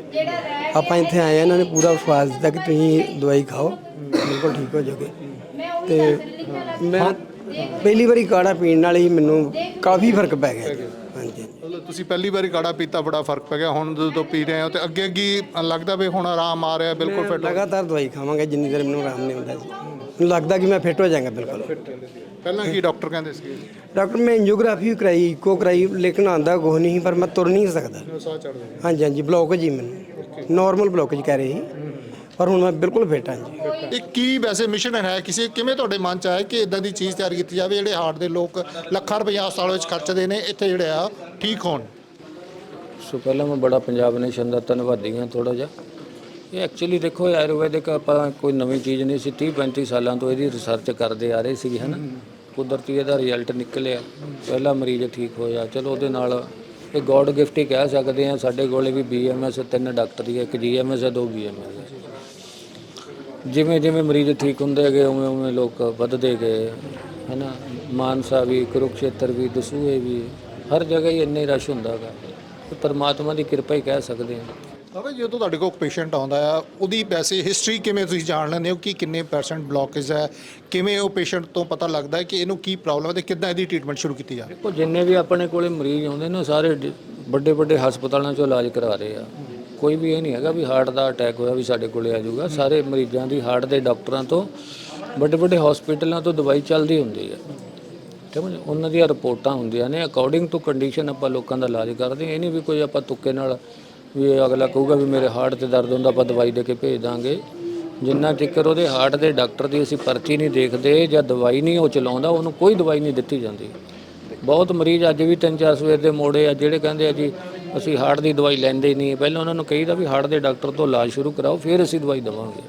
ਆਪਾਂ ਇੱਥੇ ਆਏ ਹਾਂ, ਇਹਨਾਂ ਨੇ ਪੂਰਾ ਵਿਸ਼ਵਾਸ ਦਿੱਤਾ ਕਿ ਤੁਸੀਂ ਦਵਾਈ ਖਾਓ। ਬਿਲਕੁਲ ਠੀਕ ਹੋ ਜਾਓਗੇ। ਤੇ ਮੈਂ ਪਹਿਲੀ ਵਾਰੀ ਕਾੜਾ ਪੀਣ ਨਾਲ ਹੀ ਮੈਨੂੰ ਕਾਫੀ ਫ਼ਰਕ ਪੈ ਗਿਆ। ਤੁਸੀਂ ਪਹਿਲੀ ਵਾਰੀ ਕਾੜਾ ਪੀਤਾ ਬੜਾ ਫ਼ਰਕ ਪੈ ਗਿਆ। ਹੁਣ ਜਦੋਂ ਪੀ ਰਹੇ ਹੋ ਤੇ ਅੱਗੇ ਅੱਗੇ ਲੱਗਦਾ ਵੀ ਹੁਣ ਆਰਾਮ ਆ ਰਿਹਾ ਬਿਲਕੁਲ ਫਿੱਟ ਲਗਾਤਾਰ ਦਵਾਈ ਖਾਵਾਂਗਾ ਜਿੰਨੀ ਦੇਰ ਮੈਨੂੰ ਆਰਾਮ ਨਹੀਂ ਹੁੰਦਾ ਜੀ। ਮੈਨੂੰ ਲੱਗਦਾ ਕਿ ਮੈਂ ਫਿੱਟ ਹੋ ਜਾਵਾਂਗਾ ਬਿਲਕੁਲ। ਪਹਿਲਾਂ ਕੀ ਡਾਕਟਰ ਕਹਿੰਦੇ ਸੀ ਡਾਕਟਰ ਮੈਂ ਐਂਜੀਓਗ੍ਰਾਫੀ ਕਰਾਈ ਇਕੋ ਕਰਾਈ ਲੇਕਿਨ ਆਂਦਾ ਕੁਛ ਨਹੀਂ ਪਰ ਮੈਂ ਤੁਰ ਨਹੀਂ ਸਕਦਾ। ਸਾਹ ਹਾਂਜੀ ਹਾਂਜੀ ਬਲੌਕ ਜੀ ਮੈਨੂੰ। ਨਾਰਮਲ ਬਲੌਕ ਜੀ ਕਹਿ ਰਹੇ ਸੀ। ਪਰ ਹੁਣ ਮੈਂ ਬਿਲਕੁਲ ਫਿੱਟ ਹਾਂ ਜੀ। ਇਹ ਕੀ ਵੈਸੇ ਮਿਸ਼ਨ ਹੈ ਕਿਸੇ ਕਿਵੇਂ ਤੁਹਾਡੇ ਮਨ ਚ ਆਇਆ ਕਿ ਇਦਾਂ ਦੀ ਚੀਜ਼ ਤਿਆਰ ਕੀਤੀ ਜਾਵੇ ਜਿਹੜੇ ਹਾਰਟ ਦੇ ਲੋਕ ਲੱਖਾਂ ਰੁਪਈਆ ਹਸਪਤਾਲ ਵਿੱਚ ਖਰਚਦੇ ਨੇ ਇੱਥੇ ਜਿਹੜੇ ਆ ਠੀਕ ਹੋਣ? ਸੋ ਪਹਿਲਾਂ ਮੈਂ ਬੜਾ ਪੰਜਾਬ ਨੇਸ਼ਨ ਦਾ ਧੰਨਵਾਦੀ ਹਾਂ ਥੋੜਾ ਜਿਹਾ। ਇਹ ਐਕਚੁਅਲੀ ਦੇਖੋ ਆਯੁਰਵੈਦਿਕ ਆਪਾਂ ਕੋਈ ਨਵੀਂ ਚੀਜ਼ ਨਹੀਂ ਸੀ 30 35 ਸਾਲਾਂ ਤੋਂ ਇਹਦੀ ਰਿਸਰਚ ਕਰਦੇ ਆ ਰਹੇ ਸੀ ਹਨਾ? ਕੁਦਰਤੀ ਇਹਦਾ ਰਿਜ਼ਲਟ ਨਿਕਲਿਆ। ਪਹਿਲਾ ਮਰੀਜ਼ ਠੀਕ ਹੋਇਆ। ਚਲੋ ਉਹਦੇ ਨਾਲ ਇਹ ਗੋਡ ਗਿਫਟ ਹੀ ਕਹਿ ਸਕਦੇ ਆ ਸਾਡੇ ਕੋਲੇ ਵੀ ਬੀਐਮਐਸ ਤਿੰਨ ਡਾਕਟਰ ਹੀ ਆ, ਇੱਕ ਜੀਐਮਐਸ ਹੈ ਦੋ ਬੀਐਮਐਸ ਜਿਵੇਂ ਜਿਵੇਂ ਮਰੀਜ਼ ਠੀਕ ਹੁੰਦੇ ਗਏ ਉਵੇਂ ਉਵੇਂ ਲੋਕ ਵੱਧਦੇ ਗਏ ਹਨਾ? ਮਾਨਸਾ ਵੀ ਕੁਰੂਕਸ਼ੇਤਰ ਵੀ ਦਸੂਹੇ ਵੀ ਹਰ ਜਗ੍ਹਾ ਹੀ ਇੰਨੇ ਰਸ਼ ਹੁੰਦਾ ਗਾ। ਇਹ ਪਰਮਾਤਮਾ ਦੀ ਕਿਰਪਾ ਹੀ ਕਹਿ ਸਕਦੇ ਹਾਂ। ਬਾਬਾ ਜੀ, ਜਦੋਂ ਤੁਹਾਡੇ ਕੋਲ ਪੇਸ਼ੈਂਟ ਆਉਂਦਾ ਆ ਉਹਦੀ ਵੈਸੇ ਹਿਸਟਰੀ ਕਿਵੇਂ ਤੁਸੀਂ ਜਾਣ ਲੈਂਦੇ ਹੋ ਕਿ ਕਿੰਨੇ ਪਰਸੈਂਟ ਬਲੌਕੇਜ ਹੈ? ਕਿਵੇਂ ਉਹ ਪੇਸ਼ੈਂਟ ਤੋਂ ਪਤਾ ਲੱਗਦਾ ਹੈ ਕਿ ਇਹਨੂੰ ਕੀ ਪ੍ਰੋਬਲਮ ਹੈ ਤੇ ਕਿੱਦਾਂ ਇਹਦੀ ਟ੍ਰੀਟਮੈਂਟ ਸ਼ੁਰੂ ਕੀਤੀ ਜਾਵੇ ਦੇਖੋ ਜਿੰਨੇ ਵੀ ਆਪਣੇ ਕੋਲੇ ਮਰੀਜ਼ ਆਉਂਦੇ ਨੇ ਉਹ ਸਾਰੇ ਵੱਡੇ ਵੱਡੇ ਹਸਪਤਾਲਾਂ 'ਚੋਂ ਇਲਾਜ ਕਰਾ ਰਹੇ ਆ। ਕੋਈ ਵੀ ਇਹ ਨਹੀਂ ਹੈਗਾ ਵੀ ਹਾਰਟ ਦਾ ਅਟੈਕ ਹੋਇਆ ਵੀ ਸਾਡੇ ਕੋਲੇ ਆ ਜਾਊਗਾ। ਸਾਰੇ ਮਰੀਜ਼ਾਂ ਦੀ ਹਾਰਟ ਦੇ ਡਾਕਟਰਾਂ ਤੋਂ, ਵੱਡੇ ਵੱਡੇ ਹਸਪੀਟਲਾਂ ਤੋਂ ਦਵਾਈ ਚੱਲਦੀ ਹੁੰਦੀ ਹੈ। ਠੀਕ ਹੈ ਉਹਨਾਂ ਦੀਆਂ ਰਿਪੋਰਟਾਂ ਹੁੰਦੀਆਂ ਨੇ। ਅਕੋਰਡਿੰਗ ਟੂ ਕੰਡੀਸ਼ਨ ਆਪਾਂ ਲੋਕਾਂ ਦਾ ਇਲਾਜ ਕਰਦੇ ਹਾਂ। ਇਹ ਨਹੀਂ ਵੀ ਕੋਈ ਆਪਾਂ ਤੁੱਕੇ ਨਾਲ ਵੀ ਅਗਲਾ ਕਹੂਗਾ ਵੀ ਮੇਰੇ ਹਾਰਟ ਤੇ ਦਰਦ ਹੁੰਦਾ, ਆਪਾਂ ਦਵਾਈ ਦੇ ਕੇ ਭੇਜ ਦਾਂਗੇ। ਜਿੰਨਾ ਚਿਕਰ ਉਹਦੇ ਹਾਰਟ ਦੇ ਡਾਕਟਰ ਦੀ ਅਸੀਂ ਪਰਚੀ ਨਹੀਂ ਦੇਖਦੇ ਜਾਂ ਦਵਾਈ ਨਹੀਂ ਉਹ ਚਲਾਉਂਦਾ, ਉਹਨੂੰ ਕੋਈ ਦਵਾਈ ਨਹੀਂ ਦਿੱਤੀ ਜਾਂਦੀ। ਬਹੁਤ ਮਰੀਜ਼ ਅੱਜ ਵੀ ਤਿੰਨ ਚਾਰ ਸਵੇਰ ਦੇ ਮੋੜੇ ਆ, ਜਿਹੜੇ ਕਹਿੰਦੇ ਆ ਜੀ ਅਸੀਂ ਹਾਰਟ ਦੀ ਦਵਾਈ ਲੈਂਦੇ ਨਹੀਂ। ਪਹਿਲਾਂ ਉਹਨਾਂ ਨੂੰ ਕਹੀਦਾ ਵੀ ਹਾਰਟ ਦੇ ਡਾਕਟਰ ਤੋਂ ਇਲਾਜ ਸ਼ੁਰੂ ਕਰਾਓ ਫਿਰ ਅਸੀਂ ਦਵਾਈ ਦੇਵਾਂਗੇ।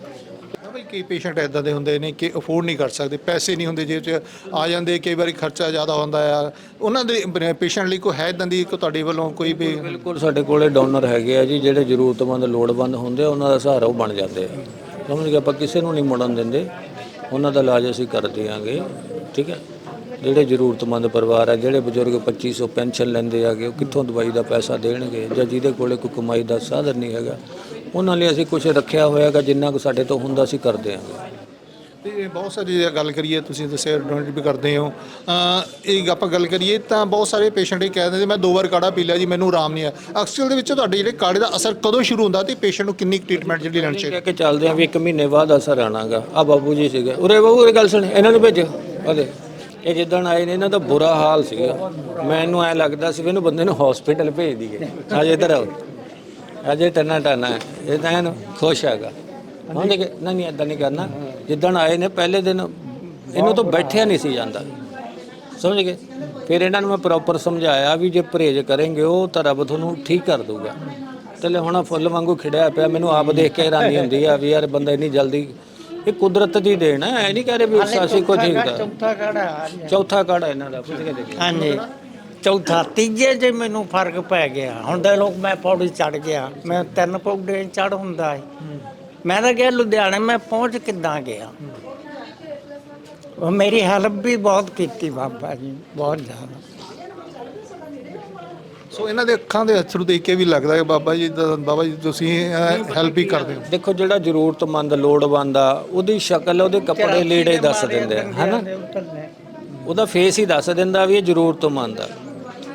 ਬਈ ਕਈ ਪੇਸ਼ੈਂਟ ਇਦਾਂ ਦੇ ਹੁੰਦੇ ਨੇ ਕਿ ਅਫੋਰਡ ਨਹੀਂ ਕਰ ਸਕਦੇ ਪੈਸੇ ਨਹੀਂ ਹੁੰਦੇ ਜੇਬ 'ਚ ਆ ਜਾਂਦੇ ਕਈ ਵਾਰੀ ਖਰਚਾ ਜ਼ਿਆਦਾ ਹੁੰਦਾ ਆ। ਉਹਨਾਂ ਦੇ ਪੇਸ਼ੈਂਟ ਲਈ ਕੋਈ ਹੈ ਇਦਾਂ ਦੀ ਕੋਈ ਤੁਹਾਡੇ ਵੱਲੋਂ ਕੋਈ ਵੀ? ਬਿਲਕੁਲ ਸਾਡੇ ਕੋਲੇ ਡੋਨਰ ਹੈਗੇ ਆ ਜੀ ਜਿਹੜੇ ਜ਼ਰੂਰਤਮੰਦ ਲੋੜਵੰਦ ਹੁੰਦੇ ਆ ਉਹਨਾਂ ਦਾ ਸਹਾਰਾ ਉਹ ਬਣ ਜਾਂਦੇ ਆ। ਸਮਝ ਗਏ? ਆਪਾਂ ਕਿਸੇ ਨੂੰ ਨਹੀਂ ਮੁੜਨ ਦਿੰਦੇ। ਉਹਨਾਂ ਦਾ ਇਲਾਜ ਅਸੀਂ ਕਰ ਦਿਆਂਗੇ। ਠੀਕ ਹੈ? ਜਿਹੜੇ ਜ਼ਰੂਰਤਮੰਦ ਪਰਿਵਾਰ ਆ ਜਿਹੜੇ ਬਜ਼ੁਰਗ 2500 ਪੈਨਸ਼ਨ ਲੈਂਦੇ ਆਗੇ ਉਹ ਕਿੱਥੋਂ ਦਵਾਈ ਦਾ ਪੈਸਾ ਦੇਣਗੇ? ਜਾਂ ਜਿਹਦੇ ਕੋਲੇ ਕੋਈ ਕਮਾਈ ਦਾ ਸਾਧਨ ਨਹੀਂ ਹੈਗਾ ਉਹਨਾਂ ਲਈ ਅਸੀਂ ਕੁਝ ਰੱਖਿਆ ਹੋਇਆਗਾ ਜਿੰਨਾ ਕੁ ਸਾਡੇ ਤੋਂ ਹੁੰਦਾ ਅਸੀਂ ਕਰ ਦਿਆਂਗੇ ਤੇ ਬਹੁਤ ਸਾਰੀ ਜੇ ਗੱਲ ਕਰੀਏ ਤੁਸੀਂ ਦੱਸਿਆ ਡੋਨੇਟ ਵੀ ਕਰਦੇ ਹੋ। ਇਹ ਆਪਾਂ ਗੱਲ ਕਰੀਏ ਤਾਂ ਬਹੁਤ ਸਾਰੇ ਪੇਸ਼ੈਂਟ ਇਹ ਕਹਿ ਦਿੰਦੇ ਮੈਂ ਦੋ ਵਾਰ ਕਾੜਾ ਪੀ ਲਿਆ ਜੀ ਮੈਨੂੰ ਆਰਾਮ ਨਹੀਂ ਆਇਆ। ਅਕਸਰ ਦੇ ਵਿੱਚ ਤੁਹਾਡੇ ਜਿਹੜੇ ਕਾੜੇ ਦਾ ਅਸਰ ਕਦੋਂ ਸ਼ੁਰੂ ਹੁੰਦਾ ਤੇ ਪੇਸ਼ੈਂਟ ਨੂੰ ਕਿੰਨੀ ਟ੍ਰੀਟਮੈਂਟ ਜਿਹੜੀ ਲੈਣੀ ਚਾਹੀਦੀ ਕਹਿ ਕੇ ਚੱਲਦੇ ਆ ਵੀ ਇੱਕ ਮਹੀਨੇ ਬਾਅਦ ਅਸਰ ਆਣਾਗਾ। ਆ ਬਾਬੂ ਜੀ ਸੀਗੇ। ਉਰੇ ਬਾਬੂ ਇਹ ਗੱਲ ਸੁਣ ਇਹਨਾਂ ਨੂੰ ਭੇਜੋ। ਆਦੇ ਇਹ ਜਿੱਦਣ ਆਏ ਨੇ, ਇਹਨਾਂ ਦਾ ਬੁਰਾ ਹਾਲ ਸੀਗਾ। ਮੈਨੂੰ ਐ ਲੱਗਦਾ ਸੀ ਵੀ ਇਹਨੂੰ ਬੰਦੇ ਨੂੰ ਹਸਪੀਟਲ ਭੇਜ ਦਈਏ। ਅਜੇ ਇੱਧਰ ਆਓ ਅਜੇ ਟੰਨਾ ਟੰਨਾ ਇਹ ਤਾਂ ਐਨ ਖੁਸ਼ ਹੈਗਾ। ਹਾਂ ਦੇਖ, ਨਹੀਂ ਨਹੀਂ ਇਦਾਂ ਨਹੀਂ ਕਰਨਾ। ਜਿੱਦਣ ਆਏ ਨੇ, ਪਹਿਲੇ ਦਿਨ ਇਹਨੂੰ ਤਾਂ ਬੈਠਿਆ ਨਹੀਂ ਸੀ ਜਾਂਦਾ। ਸਮਝ ਗਏ? ਫਿਰ ਇਹਨਾਂ ਨੂੰ ਮੈਂ ਪ੍ਰੋਪਰ ਸਮਝਾਇਆ ਵੀ ਜੇ ਪਰਹੇਜ਼ ਕਰਨਗੇ, ਉਹ ਤਾਂ ਰੱਬ ਤੁਹਾਨੂੰ ਠੀਕ ਕਰ ਦੂਗਾ ਤੇ ਲੈ ਹੁਣ ਆਹ ਫੁੱਲ ਵਾਂਗੂ ਖਿੜਿਆ ਪਿਆ। ਮੈਨੂੰ ਆਪ ਦੇਖ ਕੇ ਹੈਰਾਨੀ ਹੁੰਦੀ ਆ ਵੀ ਯਾਰ ਬੰਦਾ ਇੰਨੀ ਜਲਦੀ ਇਹ ਕੁਦਰਤ ਦੀ ਦੇਣ ਹੈ ਐ ਨਹੀਂ ਕਹਿ ਰਹੇ ਵੀ ਅਸੀਂ ਕੁਝ ਠੀਕ ਦਾ ਚੌਥਾ ਕਾੜਾ ਗਿਆ ਚੌਥਾ ਕਾੜਾ ਇਹਨਾਂ ਦਾ ਪੁੱਛ ਕੇ ਦੇਖੀ ਹਾਂਜੀ। ਚੌਥਾ ਤੀਜੇ ਜੇ ਮੈਨੂੰ ਫ਼ਰਕ ਪੈ ਗਿਆ। ਹੁਣ ਤਾਂ ਲੋਕ ਮੈਂ ਪੌੜੀ ਚੜ ਗਿਆ ਮੈਂ ਤਿੰਨ ਪੌੜੇ ਚੜ ਹੁੰਦਾ ਹੈ। ਮੈਂ ਤਾਂ ਗਿਆ ਲੁਧਿਆਣੇ ਮੈਂ ਪਹੁੰਚ ਕਿੱਦਾਂ ਗਿਆ? ਉਹ ਮੇਰੀ ਹੈਲਪ ਵੀ ਬਹੁਤ ਕੀਤੀ ਬਾਬਾ ਜੀ ਬਹੁਤ ਜ਼ਿਆਦਾ। ਸੋ ਇਹਨਾਂ ਦੇ ਅੱਖਾਂ ਦੇ ਅਥਰੂ ਦੇਖ ਕੇ ਵੀ ਲੱਗਦਾ ਹੈ ਬਾਬਾ ਜੀ ਦਾ ਬਾਬਾ ਜੀ ਤੁਸੀਂ ਹੈਲਪ ਹੀ ਕਰਦੇ ਹੋ। ਦੇਖੋ ਜਿਹੜਾ ਜ਼ਰੂਰਤਮੰਦ ਲੋੜਵੰਦ ਆ ਉਹਦੀ ਸ਼ਕਲ ਉਹਦੇ ਕੱਪੜੇ ਲੀੜੇ ਦੱਸ ਦਿੰਦੇ ਆ ਹਨਾ? ਉਹਦਾ ਫੇਸ ਹੀ ਦੱਸ ਦਿੰਦਾ ਵੀ ਇਹ ਜ਼ਰੂਰਤਮੰਦ ਆ।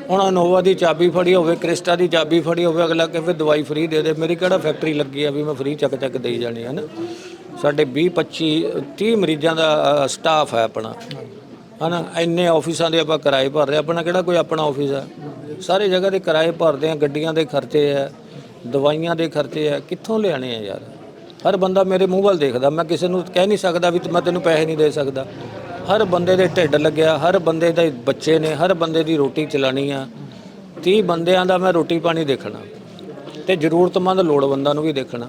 ਹੁਣ ਅਨੋਵਾ ਦੀ ਚਾਬੀ ਫੜੀ ਹੋਵੇ ਕ੍ਰਿਸਟਾ ਦੀ ਚਾਬੀ ਫੜੀ ਹੋਵੇ ਅਗਲਾ ਕਹੇ ਦਵਾਈ ਫ੍ਰੀ ਦੇ ਦੇ ਮੇਰੀ ਕਿਹੜਾ ਫੈਕਟਰੀ ਲੱਗੀ ਆ ਵੀ ਮੈਂ ਫ੍ਰੀ ਚੱਕ ਚੱਕ ਦੇਈ ਜਾਣੀ ਹੈ ਨਾ ਸਾਡੇ 20 25 30 ਮਰੀਜ਼ਾਂ ਦਾ ਸਟਾਫ ਹੈ ਆਪਣਾ। ਹਨਾ? ਇੰਨੇ ਆਫਿਸਾਂ ਦੇ ਆਪਾਂ ਕਿਰਾਏ ਭਰ ਰਹੇ ਆਪਣਾ ਕਿਹੜਾ ਕੋਈ ਆਪਣਾ ਆਫਿਸ ਆ? ਸਾਰੇ ਜਗ੍ਹਾ ਦੇ ਕਿਰਾਏ ਭਰਦੇ ਆ, ਗੱਡੀਆਂ ਦੇ ਖਰਚੇ ਆ, ਦਵਾਈਆਂ ਦੇ ਖਰਚੇ ਆ, ਕਿੱਥੋਂ ਲਿਆਣੇ ਆ ਯਾਰ? ਹਰ ਬੰਦਾ ਮੇਰੇ ਮੂੰਹ ਵੱਲ ਦੇਖਦਾ, ਮੈਂ ਕਿਸੇ ਨੂੰ ਕਹਿ ਨਹੀਂ ਸਕਦਾ ਵੀ ਮੈਂ ਤੈਨੂੰ ਪੈਸੇ ਨਹੀਂ ਦੇ ਸਕਦਾ। ਹਰ ਬੰਦੇ ਦੇ ਢਿੱਡ ਲੱਗਿਆ, ਹਰ ਬੰਦੇ ਦੇ ਬੱਚੇ ਨੇ, ਹਰ ਬੰਦੇ ਦੀ ਰੋਟੀ ਚਲਾਣੀ ਆ। 30 ਬੰਦਿਆਂ ਦਾ ਮੈਂ ਰੋਟੀ ਪਾਣੀ ਦੇਖਣਾ ਤੇ ਜ਼ਰੂਰਤਮੰਦ ਲੋੜਵੰਦਾਂ ਨੂੰ ਵੀ ਦੇਖਣਾ।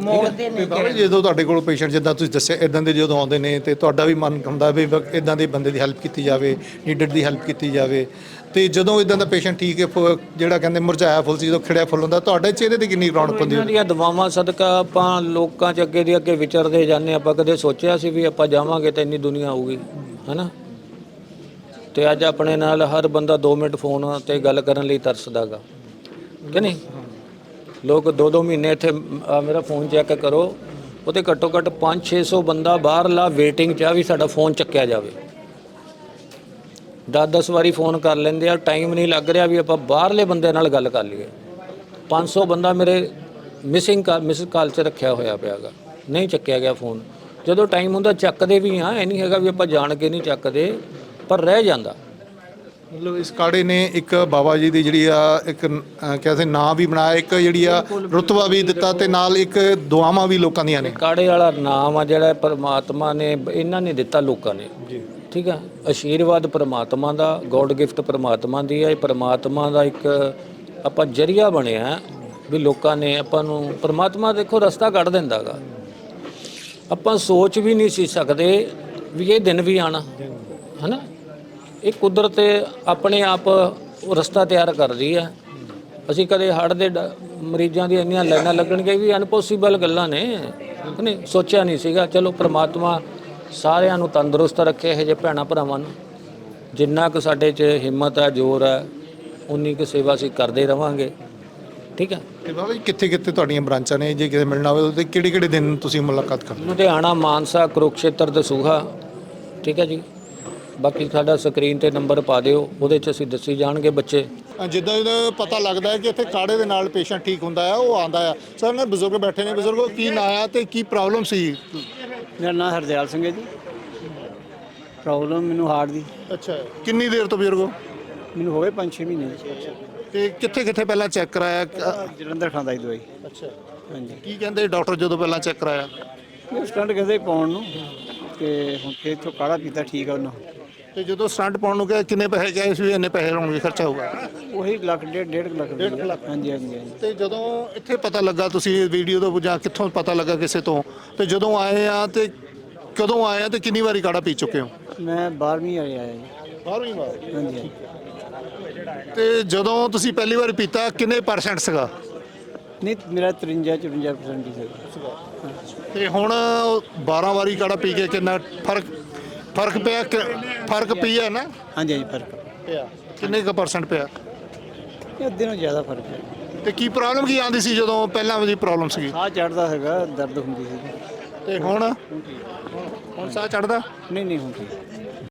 ਮੋੜਦੇ ਬਾਬਾ ਜੀ ਜਦੋਂ ਤੁਹਾਡੇ ਕੋਲ ਪੇਸ਼ੈਂਟ ਜਿੱਦਾਂ ਤੁਸੀਂ ਦੱਸਿਆ ਇਦਾਂ ਦੇ ਜਦੋਂ ਆਉਂਦੇ ਨੇ ਤੇ ਤੁਹਾਡਾ ਵੀ ਮਨ ਹੁੰਦਾ ਵੀ ਇਦਾਂ ਦੇ ਬੰਦੇ ਦੀ ਹੈਲਪ ਕੀਤੀ ਜਾਵੇ ਨੀਡਡ ਦੀ ਹੈਲਪ ਕੀਤੀ ਜਾਵੇ। ਤੇ ਜਦੋਂ ਇਦਾਂ ਦਾ ਪੇਸ਼ੈਂਟ ਠੀਕ ਹੈ ਫ- ਜਿਹੜਾ ਕਹਿੰਦੇ ਮੁਰਝਾਇਆ ਫੁੱਲ ਸੀ ਜਦੋਂ ਖਿੜਿਆ ਫੁੱਲ ਹੁੰਦਾ ਤੁਹਾਡੇ ਚਿਹਰੇ ਤੇ ਕਿੰਨੀ ਰੌਣਕ ਹੁੰਦੀ ਇਹਨਾਂ ਦੀਆਂ ਦਵਾਵਾਂ ਸਦਕਾ ਆਪਾਂ ਲੋਕਾਂ 'ਚ ਅੱਗੇ ਦੀ ਅੱਗੇ ਵਿਚਰਦੇ ਜਾਂਦੇ ਆਪਾਂ ਕਦੇ ਸੋਚਿਆ ਸੀ ਵੀ ਆਪਾਂ ਜਾਵਾਂਗੇ ਤਾਂ ਇੰਨੀ ਦੁਨੀਆ ਆਊਗੀ ਹਨਾ? ਤੇ ਅੱਜ ਆਪਣੇ ਨਾਲ ਹਰ ਬੰਦਾ 2 ਮਿੰਟ ਫੋਨ ਤੇ ਗੱਲ ਕਰਨ ਲਈ ਤਰਸਦਾਗਾ ਕਿ ਨਹੀਂ? ਲੋਕ 2-2 ਮਹੀਨੇ ਇੱਥੇ ਆਹ ਮੇਰਾ ਫੋਨ ਚੈੱਕ ਕਰੋ। ਉਹਦੇ ਘੱਟੋ ਘੱਟ 5-600 ਬੰਦਾ ਬਾਹਰਲਾ ਵੇਟਿੰਗ 'ਚ ਆ ਵੀ ਸਾਡਾ ਫੋਨ ਚੱਕਿਆ ਜਾਵੇ। 10-10 ਵਾਰੀ ਫੋਨ ਕਰ ਲੈਂਦੇ ਆ ਟਾਈਮ ਨਹੀਂ ਲੱਗ ਰਿਹਾ ਵੀ ਆਪਾਂ ਬਾਹਰਲੇ ਬੰਦੇ ਨਾਲ ਗੱਲ ਕਰ ਲਈਏ। 500 ਬੰਦਾ ਮੇਰੇ ਮਿਸਿੰਗ ਕਾ ਮਿਸ ਕਾਲ 'ਚ ਰੱਖਿਆ ਹੋਇਆ ਪਿਆਗਾ ਨਹੀਂ ਚੱਕਿਆ ਗਿਆ ਫੋਨ ਜਦੋਂ ਟਾਈਮ ਹੁੰਦਾ ਚੱਕਦੇ ਵੀ ਆ ਇਹ ਨਹੀਂ ਹੈਗਾ ਵੀ ਆਪਾਂ ਜਾਣ ਕੇ ਨਹੀਂ ਚੱਕਦੇ, ਪਰ ਰਹਿ ਜਾਂਦਾ। ਮਤਲਬ ਇਸ ਕਾੜੇ ਨੇ ਇੱਕ ਬਾਬਾ ਜੀ ਦੀ ਜਿਹੜੀ ਆ ਇੱਕ ਕਹਿੰਦੇ ਨਾਂ ਵੀ ਬਣਾਇਆ ਇੱਕ ਜਿਹੜੀ ਆ ਰੁਤਬਾ ਵੀ ਦਿੱਤਾ ਤੇ ਨਾਲ ਇੱਕ ਦੁਆਵਾਂ ਵੀ ਲੋਕਾਂ ਦੀਆਂ ਨੇ। ਕਾੜੇ ਵਾਲਾ ਨਾਮ ਆ ਜਿਹੜਾ ਪਰਮਾਤਮਾ ਨੇ ਇਹਨਾਂ ਨੇ ਦਿੱਤਾ ਲੋਕਾਂ ਨੇ। ਠੀਕ ਆ? ਆਸ਼ੀਰਵਾਦ ਪਰਮਾਤਮਾ ਦਾ ਗੋਡ ਗਿਫਟ ਪਰਮਾਤਮਾ ਦੀ ਹੈ ਇਹ ਪਰਮਾਤਮਾ ਦਾ ਇੱਕ ਆਪਾਂ ਜਰੀਆ ਬਣਿਆ ਵੀ ਲੋਕਾਂ ਨੇ ਆਪਾਂ ਨੂੰ ਪਰਮਾਤਮਾ ਦੇਖੋ ਰਸਤਾ ਕੱਢ ਦਿੰਦਾਗਾ ਆਪਾਂ ਸੋਚ ਵੀ ਨਹੀਂ ਸੀ ਸਕਦੇ ਵੀ ਇਹ ਦਿਨ ਵੀ ਆਣਾ ਹਨਾ? ਇਹ ਕੁਦਰਤ ਆਪਣੇ ਆਪ ਰਸਤਾ ਤਿਆਰ ਕਰਦੀ ਹੈ। ਅਸੀਂ ਕਦੇ ਹੜ੍ਹ ਦੇ ਡ- ਮਰੀਜ਼ਾਂ ਦੀਆਂ ਇੰਨੀਆਂ ਲਾਈਨਾਂ ਲੱਗਣਗੇ ਵੀ ਅਨਪੋਸੀਬਲ ਗੱਲਾਂ ਨੇ। ਨਹੀਂ ਸੋਚਿਆ ਨਹੀਂ ਸੀਗਾ। ਚਲੋ ਪ੍ਰਮਾਤਮਾ ਸਾਰਿਆਂ ਨੂੰ ਤੰਦਰੁਸਤ ਰੱਖੇ ਇਹ ਜੇ ਭੈਣਾਂ ਭਰਾਵਾਂ ਨੂੰ। ਜਿੰਨਾ ਕੁ ਸਾਡੇ 'ਚ ਹਿੰਮਤ ਹੈ ਜ਼ੋਰ ਹੈ ਉਨੀ ਕੁ ਸੇਵਾ ਅਸੀਂ ਕਰਦੇ ਰਵਾਂਗੇ। ਠੀਕ ਹੈ? ਤੇ ਬਾਬਾ ਜੀ ਕਿੱਥੇ ਕਿੱਥੇ ਤੁਹਾਡੀਆਂ ਬ੍ਰਾਂਚਾਂ ਨੇ? ਜੇ ਕਿਤੇ ਮਿਲਣਾ ਹੋਵੇ ਤੇ ਕਿਹੜੇ ਕਿਹੜੇ ਦਿਨ ਤੁਸੀਂ ਮੁਲਾਕਾਤ ਕਰਦੇ ਲੁਧਿਆਣਾ ਮਾਨਸਾ ਕੁਰੂਕਸ਼ੇਤਰ ਦਸੂਹਾ। ਠੀਕ ਹੈ ਜੀ? ਬਾਕੀ ਸਾਡਾ ਸਕਰੀਨ ਤੇ ਨੰਬਰ ਪਾ ਦਿਓ ਉਹਦੇ 'ਚ ਅਸੀਂ ਦੱਸੀ ਜਾਣਗੇ ਬੱਚੇ। ਜਿੱਦਾਂ ਜਿੱਦਾਂ ਪਤਾ ਲੱਗਦਾ ਹੈ ਕਿ ਇੱਥੇ ਕਾੜੇ ਦੇ ਨਾਲ ਪੇਸ਼ੈਂਟ ਠੀਕ ਹੁੰਦਾ ਹੈ ਉਹ ਆਂਦਾ ਆ ਸਰ ਨਾਲ ਬਜ਼ੁਰਗ ਬੈਠੇ ਨੇ ਬਜ਼ੁਰਗੋ ਕੀ ਨਾਂ ਆ ਤੇ ਕੀ ਪ੍ਰੋਬਲਮ ਸੀ? ਮੇਰਾ ਨਾਮ ਹਰਦਿਆਲ ਸਿੰਘ ਹੈ ਜੀ। ਪ੍ਰੋਬਲਮ ਮੈਨੂੰ ਹਾਰਟ ਦੀ। ਅੱਛਾ ਕਿੰਨੀ ਦੇਰ ਤੋਂ ਬਜ਼ੁਰਗੋ? ਮੈਨੂੰ ਹੋ ਗਏ 5-6 ਮਹੀਨੇ ਤੇ ਕਿੱਥੇ ਕਿੱਥੇ ਪਹਿਲਾਂ ਚੈੱਕ ਕਰਾਇਆ? ਜਲੰਧਰ ਖਾਂਦਾ ਸੀ ਦਵਾਈ। ਅੱਛਾ। ਹਾਂਜੀ। ਕੀ ਕਹਿੰਦੇ ਡਾਕਟਰ ਜਦੋਂ ਪਹਿਲਾਂ ਚੈੱਕ ਕਰਾਇਆ? ਇਹ ਸਟੰਟ ਕਹਿੰਦੇ ਪਾਉਣ ਨੂੰ ਤੇ ਹੁਣ ਫੇਰ ਤੋਂ ਕਾੜਾ ਪੀਤਾ ਠੀਕ ਆ ਉਹਨਾਂ। ਤੇ ਜਦੋਂ ਸਟੰਟ ਪਾਉਣ ਨੂੰ ਕਿਹਾ ਕਿੰਨੇ ਪੈਸੇ ਗਏ ਸੀ ਇੰਨੇ ਪੈਸੇ ਹੋਣਗੇ ਖਰਚਾ ਹੋਊਗਾ? ਉਹੀ ਲੱਖ ਡੇਢ ਡੇਢ ਕੁ ਲੱਖ ਰੁਪਈਆ। ਹਾਂਜੀ ਹਾਂਜੀ ਹਾਂਜੀ। ਤੇ ਜਦੋਂ ਇੱਥੇ ਪਤਾ ਲੱਗਾ ਤੁਸੀਂ ਵੀਡੀਓ ਤੋਂ ਜਾਂ ਕਿੱਥੋਂ ਪਤਾ ਲੱਗਾ ਕਿਸੇ ਤੋਂ ਤੇ ਜਦੋਂ ਆਏ ਆ ਤੇ ਕਦੋਂ ਆਏ ਆ ਤੇ ਕਿੰਨੀ ਵਾਰੀ ਕਾੜਾ ਪੀ ਚੁੱਕੇ ਹੋ? ਮੈਂ 12ਵੀਂ ਵਾਲੀ ਆਇਆ ਜੀ। ਬਾਰਵੀਂ ਵਾਰ? ਹਾਂਜੀ ਹਾਂਜੀ। ਤੇ ਜਦੋਂ ਤੁਸੀਂ ਪਹਿਲੀ ਵਾਰ ਪੀਤਾ ਕਿੰਨੇ ਪਰਸੈਂਟ ਸੀਗਾ? ਨਹੀਂ ਮੇਰਾ 53 54% ਹੀ ਸੀਗਾ। ਤੇ ਹੁਣ 12 ਵਾਰੀ ਕਾੜਾ ਪੀ ਕੇ ਕਿੰਨਾ ਫ਼ਰਕ ਫ਼ਰਕ ਪਿਆ ਕਿ- ਫ਼ਰਕ ਪਿਆ ਨਾ? ਹਾਂਜੀ ਹਾਂਜੀ ਫ਼ਰਕ ਪਿਆ। ਕਿੰਨੇ ਕੁ ਪਰਸੈਂਟ ਪਿਆ? ਇਹ ਅੱਧੇ ਨਾਲੋਂ ਜ਼ਿਆਦਾ ਫ਼ਰਕ ਹੈ ਤੇ ਕੀ ਪ੍ਰੋਬਲਮ ਕੀ ਆਂਦੀ ਸੀ ਜਦੋਂ ਪਹਿਲਾਂ ਦੀ ਪ੍ਰੋਬਲਮ ਸੀਗੀ? ਸਾਹ ਚੜਦਾ ਹੈਗਾ ਦਰਦ ਹੁੰਦੀ ਸੀ ਤੇ ਹੁਣ? ਹੁਣ ਸਾਹ ਚੜਦਾ? ਨਹੀਂ ਨਹੀਂ ਹੁੰਦੀ